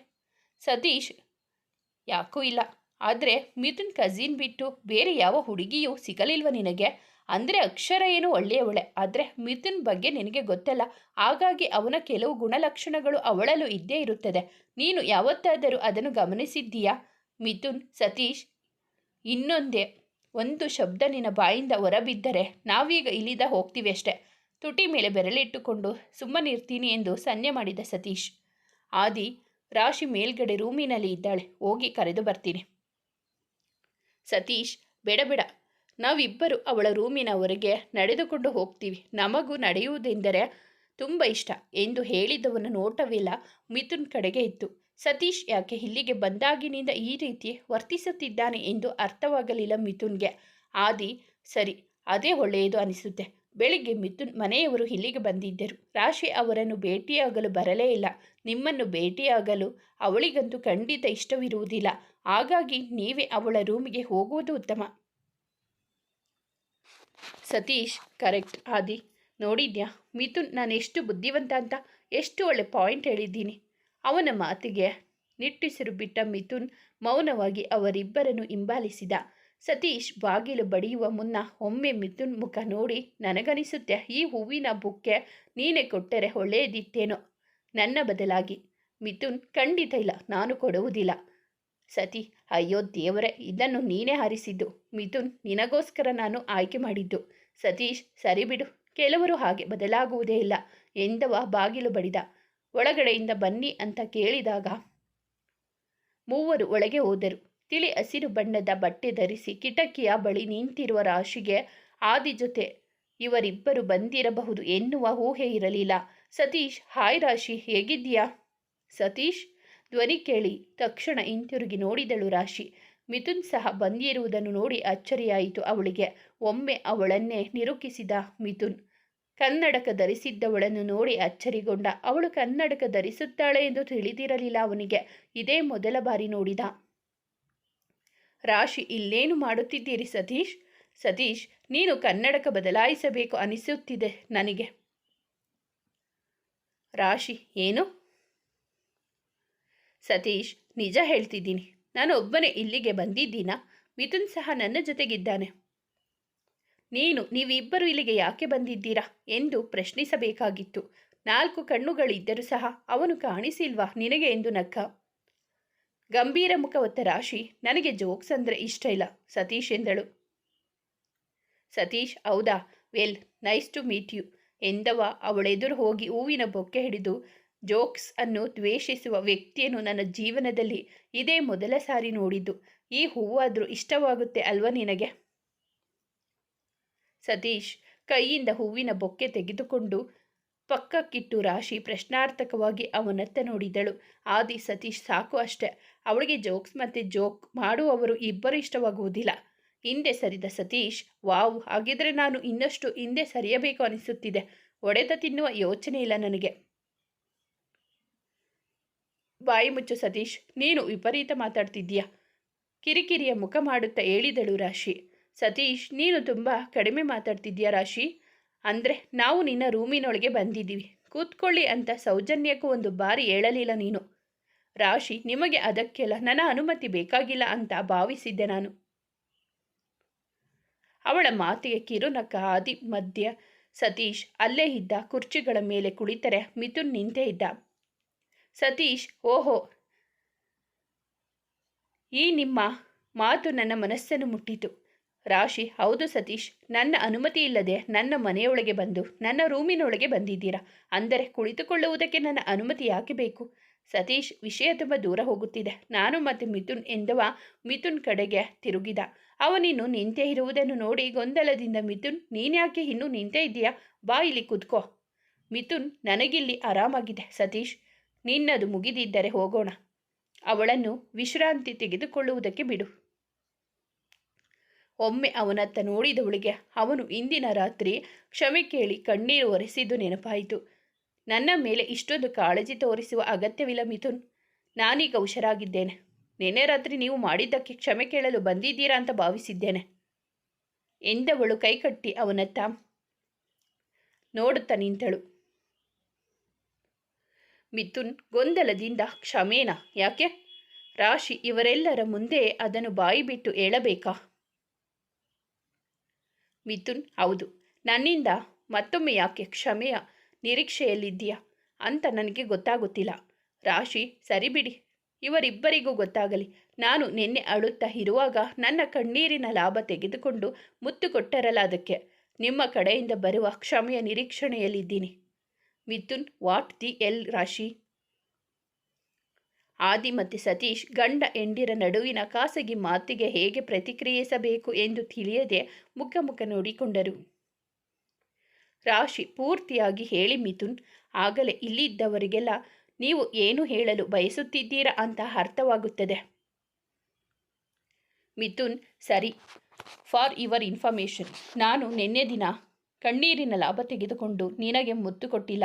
ಸತೀಶ್, ಯಾಕೂ ಇಲ್ಲ. ಆದರೆ ಮಿಥುನ್ ಕಝಿನ್ ಬಿಟ್ಟು ಬೇರೆ ಯಾವ ಹುಡುಗಿಯೂ ಸಿಗಲಿಲ್ವ ನಿನಗೆ? ಅಂದರೆ ಅಕ್ಷರ ಏನು ಒಳ್ಳೆಯವಳೆ, ಆದರೆ ಮಿಥುನ್ ಬಗ್ಗೆ ನಿನಗೆ ಗೊತ್ತಲ್ಲ. ಹಾಗಾಗಿ ಅವನ ಕೆಲವು ಗುಣಲಕ್ಷಣಗಳು ಅವಳಲ್ಲೂ ಇದ್ದೇ ಇರುತ್ತದೆ. ನೀನು ಯಾವತ್ತಾದರೂ ಅದನ್ನು ಗಮನಿಸಿದ್ದೀಯಾ? ಮಿಥುನ್, ಸತೀಶ್, ಇನ್ನೊಂದೇ, ಒಂದು ಶಬ್ದ ನಿನ್ನ ಬಾಯಿಂದ ಹೊರಬಿದ್ದರೆ ನಾವೀಗ ಇಲ್ಲಿಂದ ಹೋಗ್ತೀವಿ ಅಷ್ಟೆ. ತುಟಿ ಮೇಲೆ ಬೆರಳಿಟ್ಟುಕೊಂಡು ಸುಮ್ಮನಿರ್ತೀನಿ ಎಂದು ಸನ್ನೆ ಮಾಡಿದ ಸತೀಶ್. ಆದಿ, ರಾಶಿ ಮೇಲ್ಗಡೆ ರೂಮಿನಲ್ಲಿ ಇದ್ದಾಳೆ. ಹೋಗಿ ಕರೆದು ಬರ್ತೀನಿ. ಸತೀಶ್, ಬೇಡ ಬೇಡ. ನಾವಿಬ್ಬರು ಅವಳ ರೂಮಿನ ಹೊರಗೆ ನಡೆದುಕೊಂಡು ಹೋಗ್ತೀವಿ. ನಮಗೂ ನಡೆಯುವುದೆಂದರೆ ತುಂಬ ಇಷ್ಟ ಎಂದು ಹೇಳಿದವನ ನೋಟವಿಲ್ಲ ಮಿಥುನ್ ಕಡೆಗೆ ಇತ್ತು. ಸತೀಶ್ ಯಾಕೆ ಇಲ್ಲಿಗೆ ಬಂದಾಗಿನಿಂದ ಈ ರೀತಿ ವರ್ತಿಸುತ್ತಿದ್ದಾನೆ ಎಂದು ಅರ್ಥವಾಗಲಿಲ್ಲ ಮಿಥುನ್ಗೆ. ಆದಿ, ಸರಿ, ಅದೇ ಒಳ್ಳೆಯದು ಅನಿಸುತ್ತೆ. ಬೆಳಿಗ್ಗೆ ಮಿಥುನ್ ಮನೆಯವರು ಇಲ್ಲಿಗೆ ಬಂದಿದ್ದರು. ರಾಶಿ ಅವರನ್ನು ಭೇಟಿಯಾಗಲು ಬರಲೇ ಇಲ್ಲ. ನಿಮ್ಮನ್ನು ಭೇಟಿಯಾಗಲು ಅವಳಿಗಂತೂ ಖಂಡಿತ ಇಷ್ಟವಿರುವುದಿಲ್ಲ. ಹಾಗಾಗಿ ನೀವೇ ಅವಳ ರೂಮಿಗೆ ಹೋಗುವುದು ಉತ್ತಮ. ಸತೀಶ್, ಕರೆಕ್ಟ್. ಆದಿ, ನೋಡಿದ್ಯಾ? ಮಿಥುನ್, ನಾನು ಎಷ್ಟು ಬುದ್ಧಿವಂತ ಅಂತ ಎಷ್ಟು ಒಳ್ಳೆ ಪಾಯಿಂಟ್ ಹೇಳಿದ್ದೀನಿ. ಅವನ ಮಾತಿಗೆ ನಿಟ್ಟುಸಿರು ಬಿಟ್ಟ ಮಿಥುನ್ ಮೌನವಾಗಿ ಅವರಿಬ್ಬರನ್ನು ಹಿಂಬಾಲಿಸಿದ. ಸತೀಶ್ ಬಾಗಿಲು ಬಡಿಯುವ ಮುನ್ನ ಒಮ್ಮೆ ಮಿಥುನ್ ಮುಖ ನೋಡಿ, ನನಗನಿಸುತ್ತೆ, ಈ ಹೂವಿನ ಬುಕ್ಕೆ ನೀನೇ ಕೊಟ್ಟರೆ ಒಳ್ಳೆಯದಿತ್ತೇನೋ? ನನ್ನ ಬದಲಾಗಿ. ಮಿಥುನ್, ಖಂಡಿತ ಇಲ್ಲ, ನಾನು ಕೊಡುವುದಿಲ್ಲ. ಸತಿ, ಅಯ್ಯೋ ದೇವರೇ, ಇದನ್ನು ನೀನೇ ಹಾರಿಸಿದ್ದು. ಮಿಥುನ್, ನಿನಗೋಸ್ಕರ ನಾನು ಆಯ್ಕೆ ಮಾಡಿದ್ದು. ಸತೀಶ್, ಸರಿ ಬಿಡು. ಕೆಲವರು ಹಾಗೆ ಬದಲಾಗುವುದೇ ಇಲ್ಲ. ಎಂದವ ಬಾಗಿಲು ಬಡಿದ. ಒಳಗಡೆಯಿಂದ ಬನ್ನಿ ಅಂತ ಕೇಳಿದಾಗ ಮೂವರು ಒಳಗೆ ಹೋದರು. ತಿಳಿ ಹಸಿರು ಬಣ್ಣದ ಬಟ್ಟೆ ಧರಿಸಿ ಕಿಟಕಿಯ ಬಳಿ ನಿಂತಿರುವ ರಾಶಿಗೆ ಆದಿ ಜೊತೆ ಇವರಿಬ್ಬರು ಬಂದಿರಬಹುದು ಎನ್ನುವ ಊಹೆ ಇರಲಿಲ್ಲ. ಸತೀಶ್, ಹಾಯ್ ರಾಶಿ, ಹೇಗಿದ್ದೀಯಾ? ಸತೀಶ್ ಧ್ವನಿ ಕೇಳಿ ತಕ್ಷಣ ಹಿಂತಿರುಗಿ ನೋಡಿದಳು ರಾಶಿ. ಮಿಥುನ್ ಸಹ ಬಂದಿರುವುದನ್ನು ನೋಡಿ ಅಚ್ಚರಿಯಾಯಿತು ಅವಳಿಗೆ. ಒಮ್ಮೆ ಅವಳನ್ನೇ ನಿರೂಪಿಸಿದ ಮಿಥುನ್. ಕನ್ನಡಕ ಧರಿಸಿದ್ದವಳನ್ನು ನೋಡಿ ಅಚ್ಚರಿಗೊಂಡ, ಅವಳು ಕನ್ನಡಕ ಧರಿಸುತ್ತಾಳೆ ಎಂದು ತಿಳಿದಿರಲಿಲ್ಲ ಅವನಿಗೆ. ಇದೇ ಮೊದಲ ಬಾರಿ ನೋಡಿದ. ರಾಶಿ, ಇಲ್ಲೇನು ಮಾಡುತ್ತಿದ್ದೀರಿ ಸತೀಶ್? ಸತೀಶ್, ನೀನು ಕನ್ನಡಕ ಬದಲಾಯಿಸಬೇಕು ಅನಿಸುತ್ತಿದೆ ನನಗೆ. ರಾಶಿ, ಏನು? ಸತೀಶ್, ನಿಜ ಹೇಳ್ತಿದ್ದೀನಿ. ನಾನು ಒಬ್ಬನೇ ಇಲ್ಲಿಗೆ ಬಂದಿದ್ದೀನ? ಮಿಥುನ್ ಸಹ ನನ್ನ ಜೊತೆಗಿದ್ದಾನೆ. ನೀನು, ನೀವಿಬ್ಬರು ಇಲ್ಲಿಗೆ ಯಾಕೆ ಬಂದಿದ್ದೀರಾ? ಎಂದು ಪ್ರಶ್ನಿಸಬೇಕಾಗಿತ್ತು. ನಾಲ್ಕು ಕಣ್ಣುಗಳಿದ್ದರೂ ಸಹ ಅವನು ಕಾಣಿಸಿಲ್ವಾ ನಿನಗೆ ಎಂದು ನಕ್ಕ. ಗಂಭೀರ ಮುಖವತ್ತ ರಾಶಿ, ನನಗೆ ಜೋಕ್ಸ್ ಅಂದರೆ ಇಷ್ಟ ಇಲ್ಲ, ಸತೀಶ್ ಎಂದಳು. ಸತೀಶ್, ಹೌದಾ? Well, nice to meet you ಎಂದವ ಅವಳೆದುರು ಹೋಗಿ ಹೂವಿನ ಬೊಕ್ಕೆ ಹಿಡಿದು ಜೋಕ್ಸ್ ಅನ್ನು ದ್ವೇಷಿಸುವ ವ್ಯಕ್ತಿಯನ್ನು ನನ್ನ ಜೀವನದಲ್ಲಿ ಇದೇ ಮೊದಲ ಸಾರಿ ನೋಡಿದ್ದು. ಈ ಹೂವಾದರೂ ಇಷ್ಟವಾಗುತ್ತೆ ಅಲ್ವಾ ನಿನಗೆ? ಸತೀಶ್ ಕೈಯಿಂದ ಹೂವಿನ ಬೊಕ್ಕೆ ತೆಗೆದುಕೊಂಡು ಪಕ್ಕಕ್ಕಿಟ್ಟು ರಾಶಿ ಪ್ರಶ್ನಾರ್ಥಕವಾಗಿ ಅವನತ್ತ ನೋಡಿದಳು. ಆದಿ ಸತೀಶ್ ಸಾಕು ಅಷ್ಟೆ. ಅವಳಿಗೆ ಜೋಕ್ಸ್ ಮತ್ತು ಜೋಕ್ ಮಾಡುವವರು ಇಬ್ಬರು ಇಷ್ಟವಾಗುವುದಿಲ್ಲ. ಹಿಂದೆ ಸರಿದ ಸತೀಶ್, ವಾವ್, ಹಾಗಿದ್ರೆ ನಾನು ಇನ್ನಷ್ಟು ಹಿಂದೆ ಸರಿಯಬೇಕು ಅನಿಸುತ್ತಿದೆ. ಒಡೆದ ತಿನ್ನುವ ಯೋಚನೆ ಇಲ್ಲ ನನಗೆ. ಬಾಯಿ ಮುಚ್ಚು ಸತೀಶ್, ನೀನು ವಿಪರೀತ ಮಾತಾಡ್ತಿದ್ದೀಯ? ಕಿರಿಕಿರಿಯ ಮುಖ ಮಾಡುತ್ತಾ ಹೇಳಿದಳು ರಾಶಿ. ಸತೀಶ್, ನೀನು ತುಂಬ ಕಡಿಮೆ ಮಾತಾಡ್ತಿದ್ದೀಯ ರಾಶಿ? ಅಂದರೆ ನಾವು ನಿನ್ನ ರೂಮಿನೊಳಗೆ ಬಂದಿದ್ದೀವಿ. ಕೂತ್ಕೊಳ್ಳಿ ಅಂತ ಸೌಜನ್ಯಕ್ಕೂ ಒಂದು ಬಾರಿ ಹೇಳಲಿಲ್ಲ ನೀನು. ರಾಶಿ, ನಿಮಗೆ ಅದಕ್ಕೆಲ್ಲ ನನ್ನ ಅನುಮತಿ ಬೇಕಾಗಿಲ್ಲ ಅಂತ ಭಾವಿಸಿದ್ದೆ ನಾನು. ಅವಳ ಮಾತಿಗೆ ಕಿರುನಕ್ಕ ಆದಿ ಮಧ್ಯ ಸತೀಶ್ ಅಲ್ಲೇ ಇದ್ದ ಕುರ್ಚಿಗಳ ಮೇಲೆ ಕುಳಿತರೆ ಮಿಥುನ್ ನಿಂತೇ ಇದ್ದ. ಸತೀಶ್, ಓಹೋ. ಈ ನಿಮ್ಮ ಮಾತು ನನ್ನ ಮನಸ್ಸನ್ನು ಮುಟ್ಟಿತು. ರಾಶಿ, ಹೌದು ಸತೀಶ್, ನನ್ನ ಅನುಮತಿ ಇಲ್ಲದೆ ನನ್ನ ಮನೆಯೊಳಗೆ ಬಂದು, ನನ್ನ ರೂಮಿನೊಳಗೆ ಬಂದಿದ್ದೀರಾ? ಅಂದರೆ ಕುಳಿತುಕೊಳ್ಳುವುದಕ್ಕೆ ನನ್ನ ಅನುಮತಿ ಯಾಕೆ ಬೇಕು? ಸತೀಶ್, ವಿಷಯ ತುಂಬ ದೂರ ಹೋಗುತ್ತಿದೆ. ನಾನು ಮತ್ತು ಮಿಥುನ್ ಎಂದವ ಮಿಥುನ್ ಕಡೆಗೆ ತಿರುಗಿದ. ಅವನಿನ್ನು ನಿಂತೇ ಇರುವುದನ್ನು ನೋಡಿ ಗೊಂದಲದಿಂದ ಮಿಥುನ್ ನೀನ್ಯಾಕೆ ಇನ್ನೂ ನಿಂತೇ ಇದೆಯಾ ಬಾ ಇಲ್ಲಿ ಕುತ್ಕೋ. ಮಿಥುನ್ ನನಗಿಲ್ಲಿ ಆರಾಮಾಗಿದೆ ಸತೀಶ್. ನಿನ್ನದು ಮುಗಿದಿದ್ದರೆ ಹೋಗೋಣ. ಅವಳನ್ನು ವಿಶ್ರಾಂತಿ ತೆಗೆದುಕೊಳ್ಳುವುದಕ್ಕೆ ಬಿಡು. ಒಮ್ಮೆ ಅವನತ್ತ ನೋಡಿದವಳಿಗೆ, ಅವನು ಇಂದಿನ ರಾತ್ರಿ ಕ್ಷಮೆ ಕೇಳಿ ಕಣ್ಣೀರು ಒರೆಸಿದ್ದು ನೆನಪಾಯಿತು. ನನ್ನ ಮೇಲೆ ಇಷ್ಟೊಂದು ಕಾಳಜಿ ತೋರಿಸುವ ಅಗತ್ಯವಿಲ್ಲ ಮಿಥುನ್. ನಾನೀಗ ಹುಷಾರಾಗಿದ್ದೇನೆ. ನಿನ್ನೆ ರಾತ್ರಿ ನೀವು ಮಾಡಿದ್ದಕ್ಕೆ ಕ್ಷಮೆ ಕೇಳಲು ಬಂದಿದ್ದೀರಾ ಅಂತ ಭಾವಿಸಿದ್ದೇನೆ. ಎಂದವಳು ಕೈಕಟ್ಟಿ ಅವನತ್ತ ನೋಡುತ್ತ ನಿಂತಳು. ಮಿಥುನ್ ಗೊಂದಲದಿಂದ ಕ್ಷಮೇನ ಯಾಕೆ? ರಾಶಿ ಇವರೆಲ್ಲರ ಮುಂದೆ ಅದನ್ನು ಬಾಯಿ ಬಿಟ್ಟು ಹೇಳಬೇಕಾ? ಮಿಥುನ್, ಹೌದು. ನನ್ನಿಂದ ಮತ್ತೊಮ್ಮೆ ಯಾಕೆ ಕ್ಷಮೆಯ ನಿರೀಕ್ಷೆಯಲ್ಲಿದ್ದೀಯಾ ಅಂತ ನನಗೆ ಗೊತ್ತಾಗುತ್ತಿಲ್ಲ. ರಾಶಿ ಸರಿ ಬಿಡಿ ಇವರಿಬ್ಬರಿಗೂ ಗೊತ್ತಾಗಲಿ. ನಾನು ನಿನ್ನೆ ಅಳುತ್ತಾ ಇರುವಾಗ ನನ್ನ ಕಣ್ಣೀರಿನ ಲಾಭ ತೆಗೆದುಕೊಂಡು ಮುತ್ತು ಕೊಟ್ಟರಲ್ಲ ಅದಕ್ಕೆ. ನಿಮ್ಮ ಕಡೆಯಿಂದ ಬರುವ ಕ್ಷಮೆಯ ನಿರೀಕ್ಷಣೆಯಲ್ಲಿದ್ದೀನಿ. Mithun, what the hell Rashi? Aadi ಮತ್ತು ಸತೀಶ್, ಗಂಡ ಎಂಡಿರ ನಡುವಿನ ಖಾಸಗಿ ಮಾತಿಗೆ ಹೇಗೆ ಪ್ರತಿಕ್ರಿಯಿಸಬೇಕು ಎಂದು ತಿಳಿಯದೆ ಮುಖ ಮುಖ ನೋಡಿಕೊಂಡರು. ರಾಶಿ ಪೂರ್ತಿಯಾಗಿ ಹೇಳಿ, ಮಿಥುನ್, ಆಗಲೇ ಇಲ್ಲಿದ್ದವರಿಗೆಲ್ಲ ನೀವು ಏನು ಹೇಳಲು ಬಯಸುತ್ತಿದ್ದೀರಾ ಅಂತ ಅರ್ಥವಾಗುತ್ತದೆ. ಮಿಥುನ್, ಸರಿ. For your information. ನಾನು ನಿನ್ನೆ ದಿನ ಕಣ್ಣೀರಿನ ಲಾಭ ತೆಗೆದುಕೊಂಡು ನಿನಗೆ ಮುತ್ತು ಕೊಟ್ಟಿಲ್ಲ.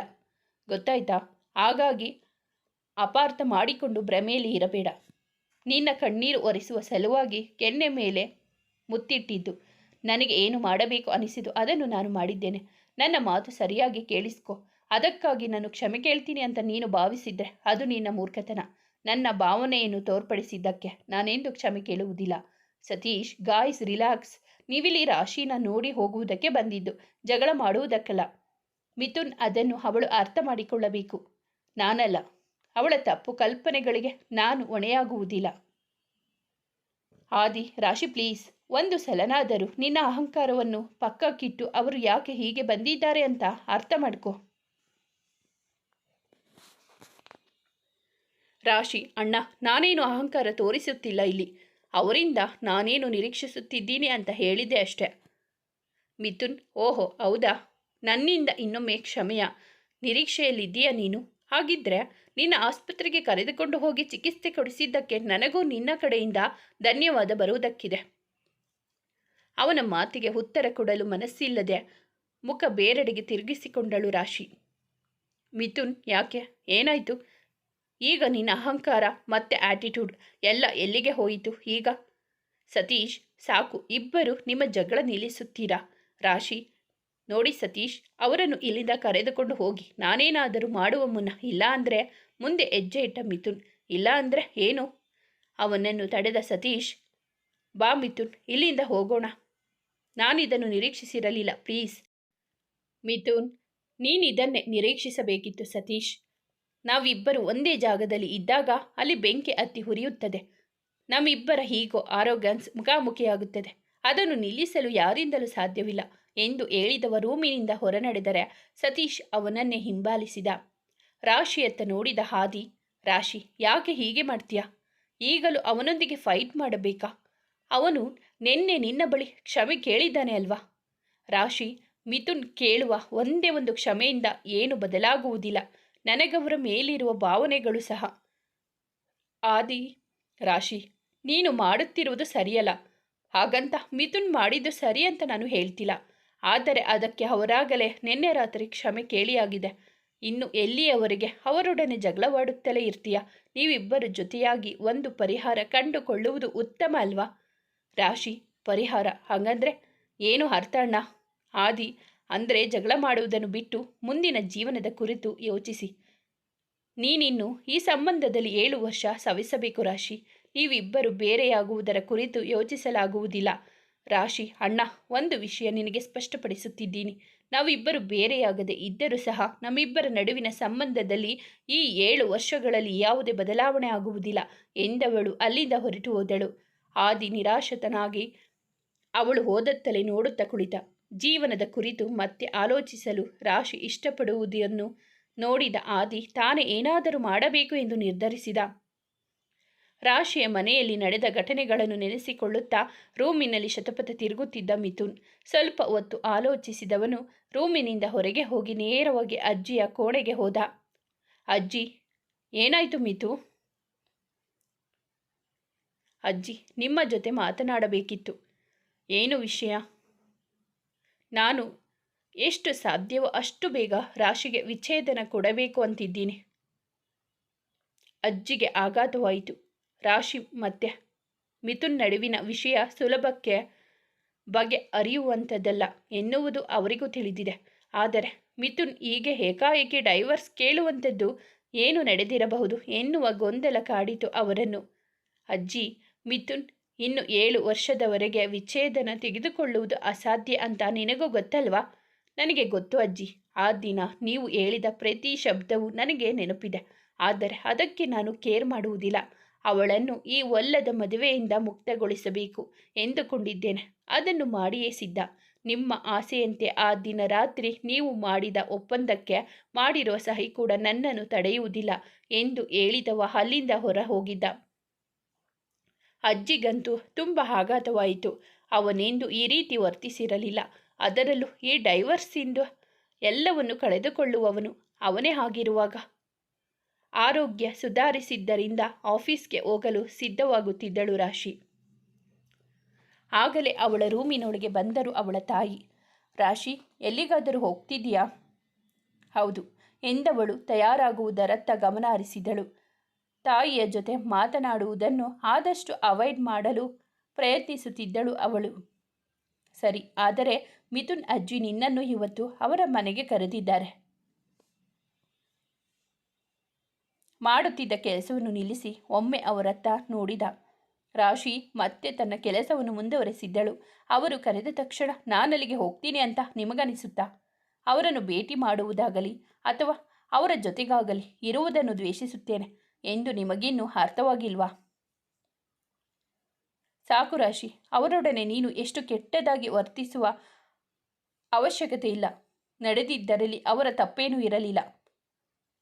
ಗೊತ್ತಾಯ್ತಾ? ಹಾಗಾಗಿ ಅಪಾರ್ಥ ಮಾಡಿಕೊಂಡು ಭ್ರಮೆಯಲ್ಲಿ ಇರಬೇಡ. ನಿನ್ನ ಕಣ್ಣೀರು ಒರೆಸುವ ಸಲುವಾಗಿ ಕೆನ್ನೆ ಮೇಲೆ ಮುತ್ತಿಟ್ಟಿದ್ದು. ನನಗೆ ಏನು ಮಾಡಬೇಕು ಅನಿಸಿತು ಅದನ್ನು ನಾನು ಮಾಡಿದ್ದೇನೆ. ನನ್ನ ಮಾತು ಸರಿಯಾಗಿ ಕೇಳಿಸ್ಕೊ. ಅದಕ್ಕಾಗಿ ನಾನು ಕ್ಷಮೆ ಕೇಳ್ತೀನಿ ಅಂತ ನೀನು ಭಾವಿಸಿದ್ರೆ ಅದು ನಿನ್ನ ಮೂರ್ಖತನ. ನನ್ನ ಭಾವನೆಯನ್ನು ತೋರ್ಪಡಿಸಿದ್ದಕ್ಕೆ ನಾನೆಂದು ಕ್ಷಮೆ ಕೇಳುವುದಿಲ್ಲ. ಸತೀಶ್ ಗಾಯ್ಸ್ ರಿಲ್ಯಾಕ್ಸ್ ನೀವಿಲ್ಲಿ ರಾಶಿನ ನೋಡಿ ಹೋಗುವುದಕ್ಕೆ ಬಂದಿದ್ದು, ಜಗಳ ಮಾಡುವುದಕ್ಕಲ್ಲ. ಮಿಥುನ್ ಅದನ್ನು ಅವಳು ಅರ್ಥ ಮಾಡಿಕೊಳ್ಳಬೇಕು. ನಾನಲ್ಲ. ಅವಳ ತಪ್ಪು ಕಲ್ಪನೆಗಳಿಗೆ ನಾನು ಹೊಣೆಯಾಗುವುದಿಲ್ಲ. ಆದಿ, ರಾಶಿ ಪ್ಲೀಸ್ ಒಂದು ಸಲನಾದರೂ ನಿನ್ನ ಅಹಂಕಾರವನ್ನು ಪಕ್ಕಕ್ಕಿಟ್ಟು ಅವರು ಯಾಕೆ ಹೀಗೆ ಬಂದಿದ್ದಾರೆ ಅಂತ ಅರ್ಥ ಮಾಡ್ಕೊ. ರಾಶಿ, ಅಣ್ಣ, ನಾನೇನು ಅಹಂಕಾರ ತೋರಿಸುತ್ತಿಲ್ಲ ಇಲ್ಲಿ. ಅವರಿಂದ ನಾನೇನು ನಿರೀಕ್ಷಿಸುತ್ತಿದ್ದೀನಿ ಅಂತ ಹೇಳಿದೆ ಅಷ್ಟೆ. ಮಿಥುನ್, ಓಹೋ, ಹೌದಾ? ನನ್ನಿಂದ ಇನ್ನೊಮ್ಮೆ ಕ್ಷಮೆಯ. ನಿರೀಕ್ಷೆಯಲ್ಲಿದ್ದೀಯ ನೀನು? ಹಾಗಿದ್ರೆ ನಿನ್ನ ಆಸ್ಪತ್ರೆಗೆ ಕರೆದುಕೊಂಡು ಹೋಗಿ ಚಿಕಿತ್ಸೆ ಕೊಡಿಸಿದ್ದಕ್ಕೆ ನನಗೂ ನಿನ್ನ ಕಡೆಯಿಂದ ಧನ್ಯವಾದ ಬರುವುದಕ್ಕಿದೆ. ಅವನ ಮಾತಿಗೆ ಉತ್ತರ ಕೊಡಲು ಮನಸ್ಸಿಲ್ಲದೆ ಮುಖ ಬೇರೆಡೆಗೆ ತಿರುಗಿಸಿಕೊಂಡಳು ರಾಶಿ. ಮಿಥುನ್, ಯಾಕೆ? ಏನಾಯಿತು? ಈಗ ನಿನ್ನ ಅಹಂಕಾರ ಮತ್ತೆ ಆಟಿಟ್ಯೂಡ್ ಎಲ್ಲ ಎಲ್ಲಿಗೆ ಹೋಯಿತು ಈಗ? ಸತೀಶ್, ಸಾಕು, ಇಬ್ಬರು ನಿಮ್ಮ ಜಗಳ ನಿಲ್ಲಿಸುತ್ತೀರಾ? ರಾಶಿ, ನೋಡಿ ಸತೀಶ್, ಅವರನ್ನು ಇಲ್ಲಿಂದ ಕರೆದುಕೊಂಡು ಹೋಗಿ, ನಾನೇನಾದರೂ ಮಾಡುವ ಮುನ್ನ, ಇಲ್ಲ ಅಂದರೆ ಮುಂದೆ ಹೆಜ್ಜೆ ಇಟ್ಟ ಮಿಥುನ್, ಇಲ್ಲ ಅಂದರೆ ಏನು? ಅವನನ್ನು ತಡೆದ ಸತೀಶ್, ಬಾ ಮಿಥುನ್, ಇಲ್ಲಿಂದ ಹೋಗೋಣ. ನಾನಿದನ್ನು ನಿರೀಕ್ಷಿಸಿರಲಿಲ್ಲ ಪ್ಲೀಸ್ ಮಿಥುನ್, ನೀನಿದನ್ನೇ ನಿರೀಕ್ಷಿಸಬೇಕಿತ್ತು ಸತೀಶ್. ನಾವಿಬ್ಬರು ಒಂದೇ ಜಾಗದಲ್ಲಿ ಇದ್ದಾಗ ಅಲ್ಲಿ ಬೆಂಕಿ ಹತ್ತಿ ಹುರಿಯುತ್ತದೆ. ನಮ್ಮಿಬ್ಬರ ಹೀಗೋ ಆರೋಗ್ಯನ್ಸ್ ಮುಖಾಮುಖಿಯಾಗುತ್ತದೆ. ಅದನ್ನು ನಿಲ್ಲಿಸಲು ಯಾರಿಂದಲೂ ಸಾಧ್ಯವಿಲ್ಲ ಎಂದು ಹೇಳಿದವ ರೂಮಿನಿಂದ ಹೊರನಡೆದರೆ ಸತೀಶ್ ಅವನನ್ನೇ ಹಿಂಬಾಲಿಸಿದ. ರಾಶಿಯತ್ತ ನೋಡಿದ ಹಾದಿ, ರಾಶಿ, ಯಾಕೆ ಹೀಗೆ ಮಾಡ್ತೀಯಾ? ಈಗಲೂ ಅವನೊಂದಿಗೆ ಫೈಟ್ ಮಾಡಬೇಕಾ? ಅವನು ನಿನ್ನೆ ನಿನ್ನ ಬಳಿ ಕ್ಷಮೆ ಕೇಳಿದ್ದಾನೆ ಅಲ್ವಾ? ರಾಶಿ, ಮಿಥುನ್ ಕೇಳುವ ಒಂದೇ ಒಂದು ಕ್ಷಮೆಯಿಂದ ಏನು ಬದಲಾಗುವುದಿಲ್ಲ. ನನಗವರ ಮೇಲಿರುವ ಭಾವನೆಗಳು ಸಹ. ಆದಿ, ರಾಶಿ, ನೀನು ಮಾಡುತ್ತಿರುವುದು ಸರಿಯಲ್ಲ. ಹಾಗಂತ ಮಿಥುನ್ ಮಾಡಿದ್ದು ಸರಿ ಅಂತ ನಾನು ಹೇಳ್ತಿಲ್ಲ. ಆದರೆ ಅದಕ್ಕೆ ಅವರಾಗಲೇ ನಿನ್ನೆ ರಾತ್ರಿ ಕ್ಷಮೆ ಕೇಳಿಯಾಗಿದೆ. ಇನ್ನು ಎಲ್ಲಿಯವರೆಗೆ ಅವರೊಡನೆ ಜಗಳವಾಡುತ್ತಲೇ ಇರ್ತೀಯ? ನೀವಿಬ್ಬರ ಜೊತೆಯಾಗಿ ಒಂದು ಪರಿಹಾರ ಕಂಡುಕೊಳ್ಳುವುದು ಉತ್ತಮ ಅಲ್ವಾ? ರಾಶಿ, ಪರಿಹಾರ? ಹಾಗಂದ್ರೆ ಏನು ಅರ್ಥಣ್ಣ ಆದಿ ಅಂದರೆ ಜಗಳ ಮಾಡುವುದನ್ನು ಬಿಟ್ಟು ಮುಂದಿನ ಜೀವನದ ಕುರಿತು ಯೋಚಿಸಿ. ನೀನಿನ್ನು ಈ ಸಂಬಂಧದಲ್ಲಿ ಏಳು ವರ್ಷ ಸವಿಸಬೇಕು ರಾಶಿ. ನೀವಿಬ್ಬರು ಬೇರೆಯಾಗುವುದರ ಕುರಿತು ಯೋಚಿಸಲಾಗುವುದಿಲ್ಲ. ರಾಶಿ, ಅಣ್ಣ, ಒಂದು ವಿಷಯ ನಿನಗೆ ಸ್ಪಷ್ಟಪಡಿಸುತ್ತಿದ್ದೀನಿ. ನಾವಿಬ್ಬರು ಬೇರೆಯಾಗದೆ ಇದ್ದರೂ ಸಹ ನಮ್ಮಿಬ್ಬರ ನಡುವಿನ ಸಂಬಂಧದಲ್ಲಿ ಈ ಏಳು ವರ್ಷಗಳಲ್ಲಿ ಯಾವುದೇ ಬದಲಾವಣೆ ಆಗುವುದಿಲ್ಲ ಎಂದವಳು ಅಲ್ಲಿಂದ ಹೊರಟು ಹೋದಳು. ಆದಿ ನಿರಾಶತನಾಗಿ ಅವಳು ಹೋದತ್ತಲೇ ನೋಡುತ್ತಾ ಕುಳಿತ. ಜೀವನದ ಕುರಿತು ಮತ್ತೆ ಆಲೋಚಿಸಲು ರಾಶಿ ಇಷ್ಟಪಡುವುದನ್ನು ನೋಡಿದ ಆದಿ ತಾನೇ ಏನಾದರೂ ಮಾಡಬೇಕು ಎಂದು ನಿರ್ಧರಿಸಿದ. ರಾಶಿಯ ಮನೆಯಲ್ಲಿ ನಡೆದ ಘಟನೆಗಳನ್ನು ನೆನೆಸಿಕೊಳ್ಳುತ್ತಾ ರೂಮಿನಲ್ಲಿ ಶತಪಥ ತಿರುಗುತ್ತಿದ್ದ ಮಿಥುನ್. ಸ್ವಲ್ಪ ಹೊತ್ತು ಆಲೋಚಿಸಿದವನು ರೂಮಿನಿಂದ ಹೊರಗೆ ಹೋಗಿ ನೇರವಾಗಿ ಅಜ್ಜಿಯ ಕೋಣೆಗೆ ಹೋದ. ಅಜ್ಜಿ, ಏನಾಯಿತು ಮಿಥು? ಅಜ್ಜಿ, ನಿಮ್ಮ ಜೊತೆ ಮಾತನಾಡಬೇಕಿತ್ತು. ಏನು ವಿಷಯ? ನಾನು ಎಷ್ಟು ಸಾಧ್ಯವೋ ಅಷ್ಟು ಬೇಗ ರಾಶಿಗೆ ವಿಚ್ಛೇದನ ಕೊಡಬೇಕು ಅಂತಿದ್ದೀನಿ. ಅಜ್ಜಿಗೆ ಆಘಾತವಾಯಿತು. ರಾಶಿ ಮತ್ತೆ ಮಿಥುನ್ ನಡುವಿನ ವಿಷಯ ಸುಲಭಕ್ಕೆ ಬಗೆ ಅರಿಯುವಂಥದ್ದಲ್ಲ ಎನ್ನುವುದು ಅವರಿಗೂ ತಿಳಿದಿದೆ. ಆದರೆ ಮಿಥುನ್ ಹೀಗೆ ಏಕಾಏಕಿ ಡೈವರ್ಸ್ ಕೇಳುವಂಥದ್ದು ಏನು ನಡೆದಿರಬಹುದು ಎನ್ನುವ ಗೊಂದಲ ಕಾಡಿತು ಅವರನ್ನು. ಅಜ್ಜಿ, ಮಿಥುನ್ ಇನ್ನು ಏಳು ವರ್ಷದವರೆಗೆ ವಿಚ್ಛೇದನ ತೆಗೆದುಕೊಳ್ಳುವುದು ಅಸಾಧ್ಯ ಅಂತ ನಿನಗೂ ಗೊತ್ತಲ್ವಾ? ನನಗೆ ಗೊತ್ತು ಅಜ್ಜಿ. ಆ ದಿನ ನೀವು ಹೇಳಿದ ಪ್ರತಿ ಶಬ್ದವೂ ನನಗೆ ನೆನಪಿದೆ. ಆದರೆ ಅದಕ್ಕೆ ನಾನು ಕೇರ್ ಮಾಡುವುದಿಲ್ಲ. ಅವಳನ್ನು ಈ ಒಲ್ಲದ ಮದುವೆಯಿಂದ ಮುಕ್ತಗೊಳಿಸಬೇಕು ಎಂದುಕೊಂಡಿದ್ದೇನೆ. ಅದನ್ನು ಮಾಡಿಯೇ ಸಿದ್ಧ. ನಿಮ್ಮ ಆಸೆಯಂತೆ ಆ ದಿನ ರಾತ್ರಿ ನೀವು ಮಾಡಿದ ಒಪ್ಪಂದಕ್ಕೆ ಮಾಡಿರುವ ಸಹಿ ಕೂಡ ನನ್ನನ್ನು ತಡೆಯುವುದಿಲ್ಲ ಎಂದು ಹೇಳಿದವ ಅಲ್ಲಿಂದ ಹೊರ ಹೋಗಿದ್ದ ಅಜ್ಜಿಗಂತೂ ತುಂಬ ಆಘಾತವಾಯಿತು. ಅವನೆಂದು ಈ ರೀತಿ ವರ್ತಿಸಿರಲಿಲ್ಲ. ಅದರಲ್ಲೂ ಈ ಡೈವರ್ಸಿಂದ ಎಲ್ಲವನ್ನು ಕಳೆದುಕೊಳ್ಳುವವನು ಅವನೇ ಆಗಿರುವಾಗ. ಆರೋಗ್ಯ ಸುಧಾರಿಸಿದ್ದರಿಂದ ಆಫೀಸ್ಗೆ ಹೋಗಲು ಸಿದ್ಧವಾಗುತ್ತಿದ್ದಳು ರಾಶಿ. ಆಗಲೇ ಅವಳ ರೂಮಿನೊಳಗೆ ಬಂದರು ಅವಳ ತಾಯಿ, ರಾಶಿ, ಎಲ್ಲಿಗಾದರೂ ಹೋಗ್ತಿದೀಯಾ ಹೌದು, ಎಂದವಳು ತಯಾರಾಗುವುದರತ್ತ ಗಮನ ಹರಿಸಿದಳು. ತಾಯಿಯ ಜೊತೆ ಮಾತನಾಡುವುದನ್ನು ಆದಷ್ಟು ಅವಾಯ್ಡ್ ಮಾಡಲು ಪ್ರಯತ್ನಿಸುತ್ತಿದ್ದಳು ಅವಳು. ಸರಿ, ಆದರೆ ಮಿಥುನ್ ಅಜ್ಜಿ ನಿನ್ನನ್ನು ಇವತ್ತು ಅವರ ಮನೆಗೆ ಕರೆದಿದ್ದಾರೆ. ಮಾಡುತ್ತಿದ್ದ ಕೆಲಸವನ್ನು ನಿಲ್ಲಿಸಿ ಒಮ್ಮೆ ಅವರತ್ತ ನೋಡಿದ. ರಾಶಿ ಮತ್ತೆ ತನ್ನ ಕೆಲಸವನ್ನು ಮುಂದುವರೆಸಿದ್ದಳು. ಅವರು ಕರೆದ ತಕ್ಷಣ, ನಾನಲ್ಲಿಗೆ ಹೋಗ್ತೀನಿ ಅಂತ ನಿಮಗನಿಸುತ್ತಾ? ಅವರನ್ನು ಭೇಟಿ ಮಾಡುವುದಾಗಲಿ ಅಥವಾ ಅವರ ಜೊತೆಗಾಗಲಿ ಇರುವುದನ್ನು ದ್ವೇಷಿಸುತ್ತೇನೆ. ಎಂದು ನಿಮಗಿನ್ನೂ ಅರ್ಥವಾಗಿಲ್ವಾ? ಸಾಕು ರಾಶಿ, ಅವರೊಡನೆ ನೀನು ಎಷ್ಟು ಕೆಟ್ಟದಾಗಿ ವರ್ತಿಸುವ ಅವಶ್ಯಕತೆ ಇಲ್ಲ. ನಡೆದಿದ್ದರಲ್ಲಿ ಅವರ ತಪ್ಪೇನೂ ಇರಲಿಲ್ಲ.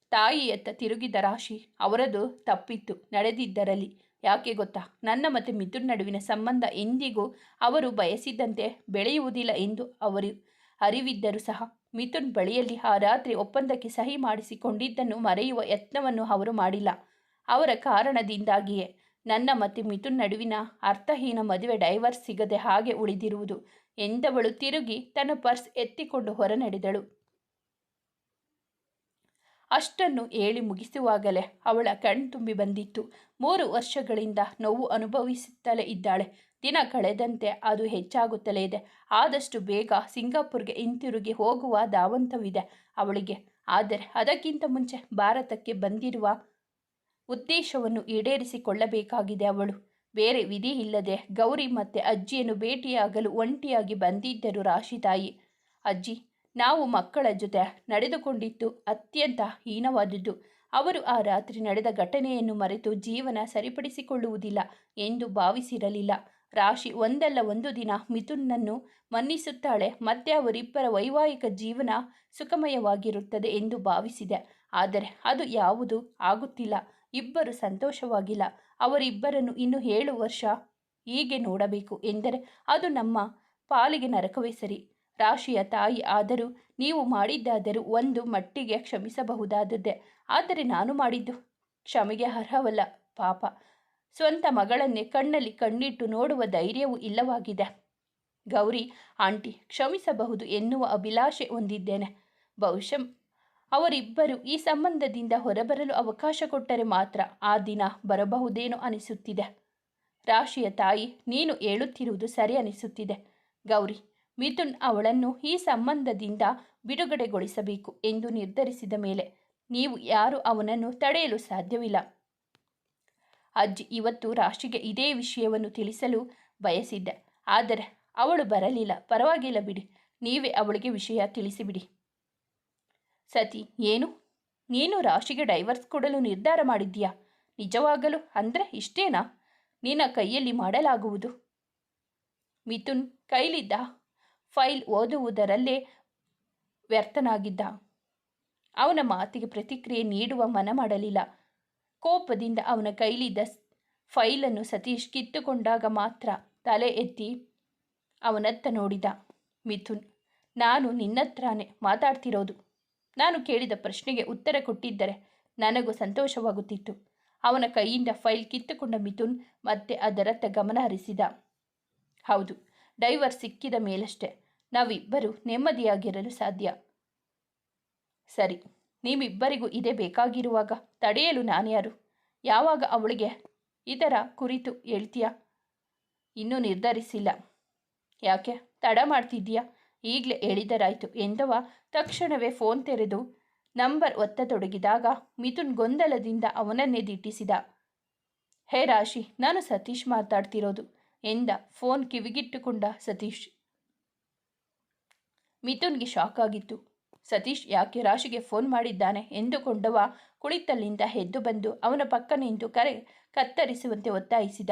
ತಾಯಿಯತ್ತ ತಿರುಗಿದ ರಾಶಿ, ಅವರದು ತಪ್ಪಿತ್ತು. ನಡೆದಿದ್ದರಲ್ಲಿ, ಯಾಕೆ ಗೊತ್ತಾ? ನನ್ನ ಮತ್ತು ಮಿಥುನ್ ನಡುವಿನ ಸಂಬಂಧ ಎಂದಿಗೂ ಅವರು ಬಯಸಿದ್ದಂತೆ ಬೆಳೆಯುವುದಿಲ್ಲ ಎಂದು ಅವರು ಅರಿವಿದ್ದರೂ ಸಹ, ಮಿಥುನ್ ಬಳಿಯಲ್ಲಿ ಆ ರಾತ್ರಿ ಒಪ್ಪಂದಕ್ಕೆ ಸಹಿ ಮಾಡಿಸಿಕೊಂಡಿದ್ದನ್ನು ಮರೆಯುವ ಯತ್ನವನ್ನು ಅವರು ಮಾಡಿಲ್ಲ. ಅವರ ಕಾರಣದಿಂದಾಗಿಯೇ ನನ್ನ ಮತ್ತು ಮಿಥುನ್ ನಡುವಿನ ಅರ್ಥಹೀನ ಮದುವೆ ಡೈವರ್ಸ್ ಸಿಗದೆ ಹಾಗೆ ಉಳಿದಿರುವುದು ಎಂದವಳು ತಿರುಗಿ ತನ್ನ ಪರ್ಸ್ ಎತ್ತಿಕೊಂಡು ಹೊರ ನಡೆದಳು ಅಷ್ಟನ್ನು ಹೇಳಿ ಮುಗಿಸುವಾಗಲೇ ಅವಳ ಕಣ್ತುಂಬಿ ಬಂದಿತ್ತು. ಮೂರು ವರ್ಷಗಳಿಂದ ನೋವು ಅನುಭವಿಸುತ್ತಲೇ ಇದ್ದಾಳೆ. ದಿನ ಕಳೆದಂತೆ ಅದು ಹೆಚ್ಚಾಗುತ್ತಲೇ ಇದೆ. ಆದಷ್ಟು ಬೇಗ ಸಿಂಗಾಪುರ್ಗೆ ಹಿಂತಿರುಗಿ ಹೋಗುವ ಧಾವಂತವಿದೆ ಅವಳಿಗೆ. ಆದರೆ ಅದಕ್ಕಿಂತ ಮುಂಚೆ ಭಾರತಕ್ಕೆ ಬಂದಿರುವ ಉದ್ದೇಶವನ್ನು ಈಡೇರಿಸಿಕೊಳ್ಳಬೇಕಾಗಿದೆ ಅವಳು. ಬೇರೆ ವಿಧಿ ಇಲ್ಲದೆ ಗೌರಿ ಮತ್ತೆ ಅಜ್ಜಿಯನ್ನು ಭೇಟಿಯಾಗಲು ಒಂಟಿಯಾಗಿ ಬಂದಿದ್ದರು ರಾಶಿ ತಾಯಿ. ಅಜ್ಜಿ, ನಾವು ಮಕ್ಕಳ ಜೊತೆ ನಡೆದುಕೊಂಡಿದ್ದು ಅತ್ಯಂತ ಹೀನವಾದುದು ಅವರು ಆ ರಾತ್ರಿ ನಡೆದ ಘಟನೆಯನ್ನು ಮರೆತು ಜೀವನ ಸರಿಪಡಿಸಿಕೊಳ್ಳುವುದಿಲ್ಲ ಎಂದು ಭಾವಿಸಿರಲಿಲ್ಲ. ರಾಶಿ ಒಂದಲ್ಲ ಒಂದು ದಿನ ಮಿಥುನ್ನನ್ನು ಮನ್ನಿಸುತ್ತಾಳೆ. ಮತ್ತೆ ಅವರಿಬ್ಬರ ವೈವಾಹಿಕ ಜೀವನ ಸುಖಮಯವಾಗಿರುತ್ತದೆ ಎಂದು ಭಾವಿಸಿದೆ. ಆದರೆ ಅದು ಯಾವುದು ಆಗುತ್ತಿಲ್ಲ. ಇಬ್ಬರು ಸಂತೋಷವಾಗಿಲ್ಲ. ಅವರಿಬ್ಬರನ್ನು ಇನ್ನು ಏಳು ವರ್ಷ ಹೀಗೆ ನೋಡಬೇಕು ಎಂದರೆ ಅದು ನಮ್ಮ ಪಾಲಿಗೆ ನರಕವೇ ಸರಿ. ರಾಶಿಯ ತಾಯಿ ಆದರೂ ನೀವು ಮಾಡಿದ್ದಾದರೂ ಒಂದು ಮಟ್ಟಿಗೆ ಕ್ಷಮಿಸಬಹುದಾದದ್ದೇ. ಆದರೆ ನಾನು ಮಾಡಿದ್ದು ಕ್ಷಮೆಗೆ ಅರ್ಹವಲ್ಲ ಪಾಪ. ಸ್ವಂತ ಮಗಳನ್ನೇ ಕಣ್ಣಲ್ಲಿ ಕಣ್ಣಿಟ್ಟು ನೋಡುವ ಧೈರ್ಯವೂ ಇಲ್ಲವಾಗಿದೆ. ಗೌರಿ, ಆಂಟಿ, ಕ್ಷಮಿಸಬಹುದು ಎನ್ನುವ ಅಭಿಲಾಷೆ ಹೊಂದಿದ್ದೇನೆ. ಬಹುಶಃ ಅವರಿಬ್ಬರು ಈ ಸಂಬಂಧದಿಂದ ಹೊರಬರಲು ಅವಕಾಶ ಕೊಟ್ಟರೆ ಮಾತ್ರ ಆ ದಿನ ಬರಬಹುದೇನೋ ಅನಿಸುತ್ತಿದೆ. ರಾಶಿಯ ತಾಯಿ, ನೀನು ಹೇಳುತ್ತಿರುವುದು ಸರಿ ಅನಿಸುತ್ತಿದೆ. ಗೌರಿ, ಮಿಥುನ್ ಅವಳನ್ನು ಈ ಸಂಬಂಧದಿಂದ ಬಿಡುಗಡೆಗೊಳಿಸಬೇಕು ಎಂದು ನಿರ್ಧರಿಸಿದ ಮೇಲೆ ನೀವು ಯಾರು ಅವನನ್ನು ತಡೆಯಲು ಸಾಧ್ಯವಿಲ್ಲ. ಅಜ್ಜಿ ಇವತ್ತು ರಾಶಿಗೆ ಇದೇ ವಿಷಯವನ್ನು ತಿಳಿಸಲು ಬಯಸಿದ್ದೆ. ಆದರೆ ಅವಳು ಬರಲಿಲ್ಲ. ಪರವಾಗಿಲ್ಲ ಬಿಡಿ. ನೀವೇ ಅವಳಿಗೆ ವಿಷಯ ತಿಳಿಸಿಬಿಡಿ. ಸತಿ, ಏನು? ನೀನು ರಾಶಿಗೆ ಡೈವರ್ಸ್ ಕೊಡಲು ನಿರ್ಧಾರ ಮಾಡಿದ್ದೀಯಾ? ನಿಜವಾಗಲು? ಅಂದರೆ ಇಷ್ಟೇನಾ? ನಿನ್ನ ಕೈಯಲ್ಲಿ ಮಾಡಲಾಗುವುದು. ಮಿಥುನ್ ಕೈಲಿದ್ದ ಫೈಲ್ ಓದುವುದರಲ್ಲೇ ವ್ಯರ್ಥನಾಗಿದ್ದ. ಅವನ ಮಾತಿಗೆ ಪ್ರತಿಕ್ರಿಯೆ ನೀಡುವ ಮನ ಮಾಡಲಿಲ್ಲ. ಕೋಪದಿಂದ ಅವನ ಕೈಲಿದ್ದ ಫೈಲನ್ನು ಸತೀಶ್ ಕಿತ್ತುಕೊಂಡಾಗ ಮಾತ್ರ ತಲೆ ಎತ್ತಿ ಅವನತ್ತ ನೋಡಿದ. ಮಿಥುನ್, ನಾನು ನಿನ್ನತ್ರನೇ ಮಾತಾಡ್ತಿರೋದು. ನಾನು ಕೇಳಿದ ಪ್ರಶ್ನೆಗೆ ಉತ್ತರ ಕೊಟ್ಟಿದ್ದರೆ ನನಗೂ ಸಂತೋಷವಾಗುತ್ತಿತ್ತು. ಅವನ ಕೈಯಿಂದ ಫೈಲ್ ಕಿತ್ತುಕೊಂಡ ಮಿಥುನ್ ಮತ್ತೆ ಅದರತ್ತ ಗಮನ ಹರಿಸಿದ. ಹೌದು, ಡೈವರ್ ಸಿಕ್ಕಿದ ಮೇಲಷ್ಟೆ. ನಾವಿಬ್ಬರು ನೆಮ್ಮದಿಯಾಗಿರಲು ಸಾಧ್ಯ. ಸರಿ ನೀವಿಬ್ಬರಿಗೂ ಇದೇ ಬೇಕಾಗಿರುವಾಗ ತಡೆಯಲು ನಾನ್ಯಾರು? ಯಾವಾಗ ಅವಳಿಗೆ ಇದರ ಕುರಿತು ಹೇಳ್ತೀಯಾ? ಇನ್ನೂ ನಿರ್ಧರಿಸಿಲ್ಲ. ಯಾಕೆ, ತಡ ಮಾಡ್ತಿದ್ದೀಯಾ? ಈಗಲೇ ಹೇಳಿದರಾಯಿತು ಎಂದವ? ತಕ್ಷಣವೇ ಫೋನ್ ತೆರೆದು ನಂಬರ್ ಒತ್ತತೊಡಗಿದಾಗ ಮಿಥುನ್ ಗೊಂದಲದಿಂದ ಅವನನ್ನೇ ದಿಟ್ಟಿಸಿದ. ಹೇ ರಾಶಿ, ನಾನು ಸತೀಶ್ ಮಾತಾಡ್ತಿರೋದು ಎಂದ ಫೋನ್ ಕಿವಿಗಿಟ್ಟುಕೊಂಡ ಸತೀಶ್. ಮಿಥುನ್ಗೆ ಶಾಕ್ ಆಗಿತ್ತು. ಸತೀಶ್ ಯಾಕೆ ರಾಶಿಗೆ ಫೋನ್ ಮಾಡಿದ್ದಾನೆ ಎಂದುಕೊಂಡವ ಕುಳಿತಲ್ಲಿಂದ ಎದ್ದು ಬಂದು ಅವನ ಪಕ್ಕ ನಿಂತು ಕರೆ ಕತ್ತರಿಸುವಂತೆ ಒತ್ತಾಯಿಸಿದ.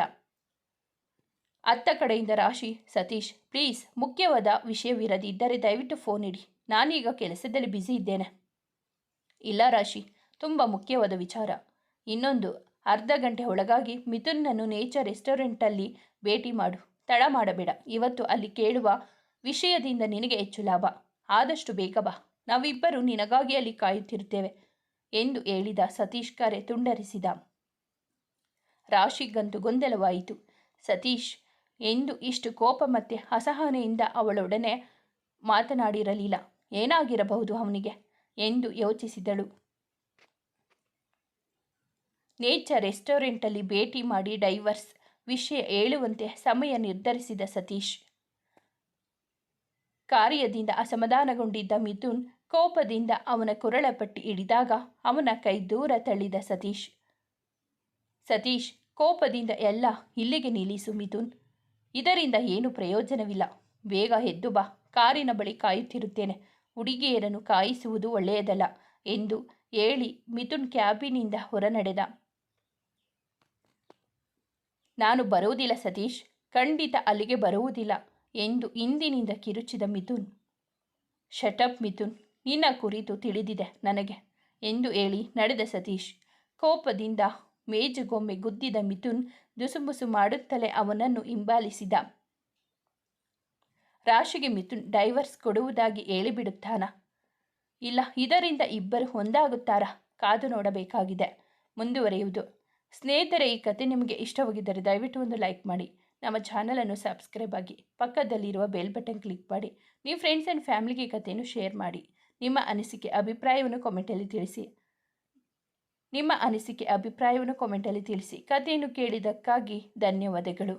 ಅತ್ತ ಕಡೆಯಿಂದ ರಾಶಿ, ಸತೀಶ್ ಪ್ಲೀಸ್ ಮುಖ್ಯವಾದ ವಿಷಯವಿರದಿದ್ದರೆ ದಯವಿಟ್ಟು ಫೋನ್ ಇಡಿ. ನಾನೀಗ ಕೆಲಸದಲ್ಲಿ ಬ್ಯುಸಿ ಇದ್ದೇನೆ. ಇಲ್ಲ ರಾಶಿ, ತುಂಬ ಮುಖ್ಯವಾದ ವಿಚಾರ. ಇನ್ನೊಂದು, ಅರ್ಧ ಗಂಟೆ ಒಳಗಾಗಿ ಮಿಥುನ್ನನ್ನು ನೇಚರ್ ರೆಸ್ಟೋರೆಂಟಲ್ಲಿ ಭೇಟಿ ಮಾಡು. ತಡ ಮಾಡಬೇಡ. ಇವತ್ತು ಅಲ್ಲಿ ಕೇಳುವ ವಿಷಯದಿಂದ ನಿನಗೆ ಹೆಚ್ಚು ಲಾಭ. ಆದಷ್ಟು ಬೇಗ ಬಾ. ನಾವಿಬ್ಬರು ನಿನಗಾಗಿ ಅಲ್ಲಿ ಕಾಯುತ್ತಿರುತ್ತೇವೆ ಎಂದು ಹೇಳಿದ ಸತೀಶ್ ಕರೆ ತುಂಡರಿಸಿದ. ರಾಶಿಗಂತೂ ಗೊಂದಲವಾಯಿತು. ಸತೀಶ್ ಎಂದು ಇಷ್ಟು ಕೋಪ ಮತ್ತೆ ಅಸಹನೆಯಿಂದ ಅವಳೊಡನೆ ಮಾತನಾಡಿರಲಿಲ್ಲ. ಏನಾಗಿರಬಹುದು ಅವನಿಗೆ? ಎಂದು ಯೋಚಿಸಿದಳು. ನೇಚರ್ ರೆಸ್ಟೋರೆಂಟಲ್ಲಿ ಭೇಟಿ ಮಾಡಿ ಡೈವರ್ಸ್ ವಿಷಯ ಹೇಳುವಂತೆ ಸಮಯ ನಿರ್ಧರಿಸಿದ ಸತೀಶ್. ಕಾರ್ಯದಿಂದ ಅಸಮಾಧಾನಗೊಂಡಿದ್ದ ಮಿಥುನ್ ಕೋಪದಿಂದ ಅವನ ಕುರಳ ಪಟ್ಟಿ ಹಿಡಿದಾಗ ಅವನ ಕೈ ದೂರ ತಳ್ಳಿದ ಸತೀಶ್. ಸತೀಶ್, ಕೋಪದಿಂದ ಎಲ್ಲ ಇಲ್ಲಿಗೆ ನಿಲ್ಲಿಸು ಮಿಥುನ್. ಇದರಿಂದ ಏನು ಪ್ರಯೋಜನವಿಲ್ಲ. ಬೇಗ ಎದ್ದು ಬಾ. ಕಾರಿನ ಬಳಿ ಕಾಯುತ್ತಿರುತ್ತೇನೆ. ಹುಡುಗಿಯರನ್ನು ಕಾಯಿಸುವುದು ಒಳ್ಳೆಯದಲ್ಲ ಎಂದು ಹೇಳಿ ಮಿಥುನ್ ಕ್ಯಾಬಿನಿಂದ ಹೊರನಡೆದ. ನಾನು ಬರುವುದಿಲ್ಲ ಸತೀಶ್. ಖಂಡಿತ ಅಲ್ಲಿಗೆ ಬರುವುದಿಲ್ಲ ಎಂದು ಇಂದಿನಿಂದ ಕಿರುಚಿದ ಮಿಥುನ್. ಶಟಪ್ ಮಿಥುನ್. ನಿನ್ನ ಕುರಿತು ತಿಳಿದಿದೆ ನನಗೆ ಎಂದು ಹೇಳಿ ನಡೆದ ಸತೀಶ್. ಕೋಪದಿಂದ ಮೇಜುಗೊಮ್ಮೆ ಗುದ್ದಿದ ಮಿಥುನ್ ದುಸುಮುಸು ಮಾಡುತ್ತಲೇ ಅವನನ್ನು ಹಿಂಬಾಲಿಸಿದ. ರಾಶಿಗೆ ಮಿಥುನ್ ಡೈವರ್ಸ್ ಕೊಡುವುದಾಗಿ ಹೇಳಿಬಿಡುತ್ತಾನ? ಇಲ್ಲ, ಇದರಿಂದ ಇಬ್ಬರು ಒಂದಾಗುತ್ತಾರಾ? ಕಾದು ನೋಡಬೇಕಾಗಿದೆ. ಮುಂದುವರಿಯುವುದು. ಸ್ನೇಹಿತರೆ, ಈ ಕತೆ ನಿಮಗೆ ಇಷ್ಟವಾಗಿದ್ದರೆ ದಯವಿಟ್ಟು ಒಂದು ಲೈಕ್ ಮಾಡಿ. ನಮ್ಮ ಚಾನಲನ್ನು ಸಬ್ಸ್ಕ್ರೈಬ್ ಆಗಿ ಪಕ್ಕದಲ್ಲಿರುವ ಬೆಲ್ ಬಟನ್ ಕ್ಲಿಕ್ ಮಾಡಿ. ನೀವು ಫ್ರೆಂಡ್ಸ್ ಆ್ಯಂಡ್ ಫ್ಯಾಮಿಲಿಗೆ ಕಥೆಯನ್ನು ಶೇರ್ ಮಾಡಿ. ನಿಮ್ಮ ಅನಿಸಿಕೆ, ಅಭಿಪ್ರಾಯವನ್ನು ಕಾಮೆಂಟಲ್ಲಿ ತಿಳಿಸಿ. ನಿಮ್ಮ ಅನಿಸಿಕೆ ಅಭಿಪ್ರಾಯವನ್ನು ಕಾಮೆಂಟಲ್ಲಿ ತಿಳಿಸಿ. ಕಥೆಯನ್ನು ಕೇಳಿದ್ದಕ್ಕಾಗಿ ಧನ್ಯವಾದಗಳು.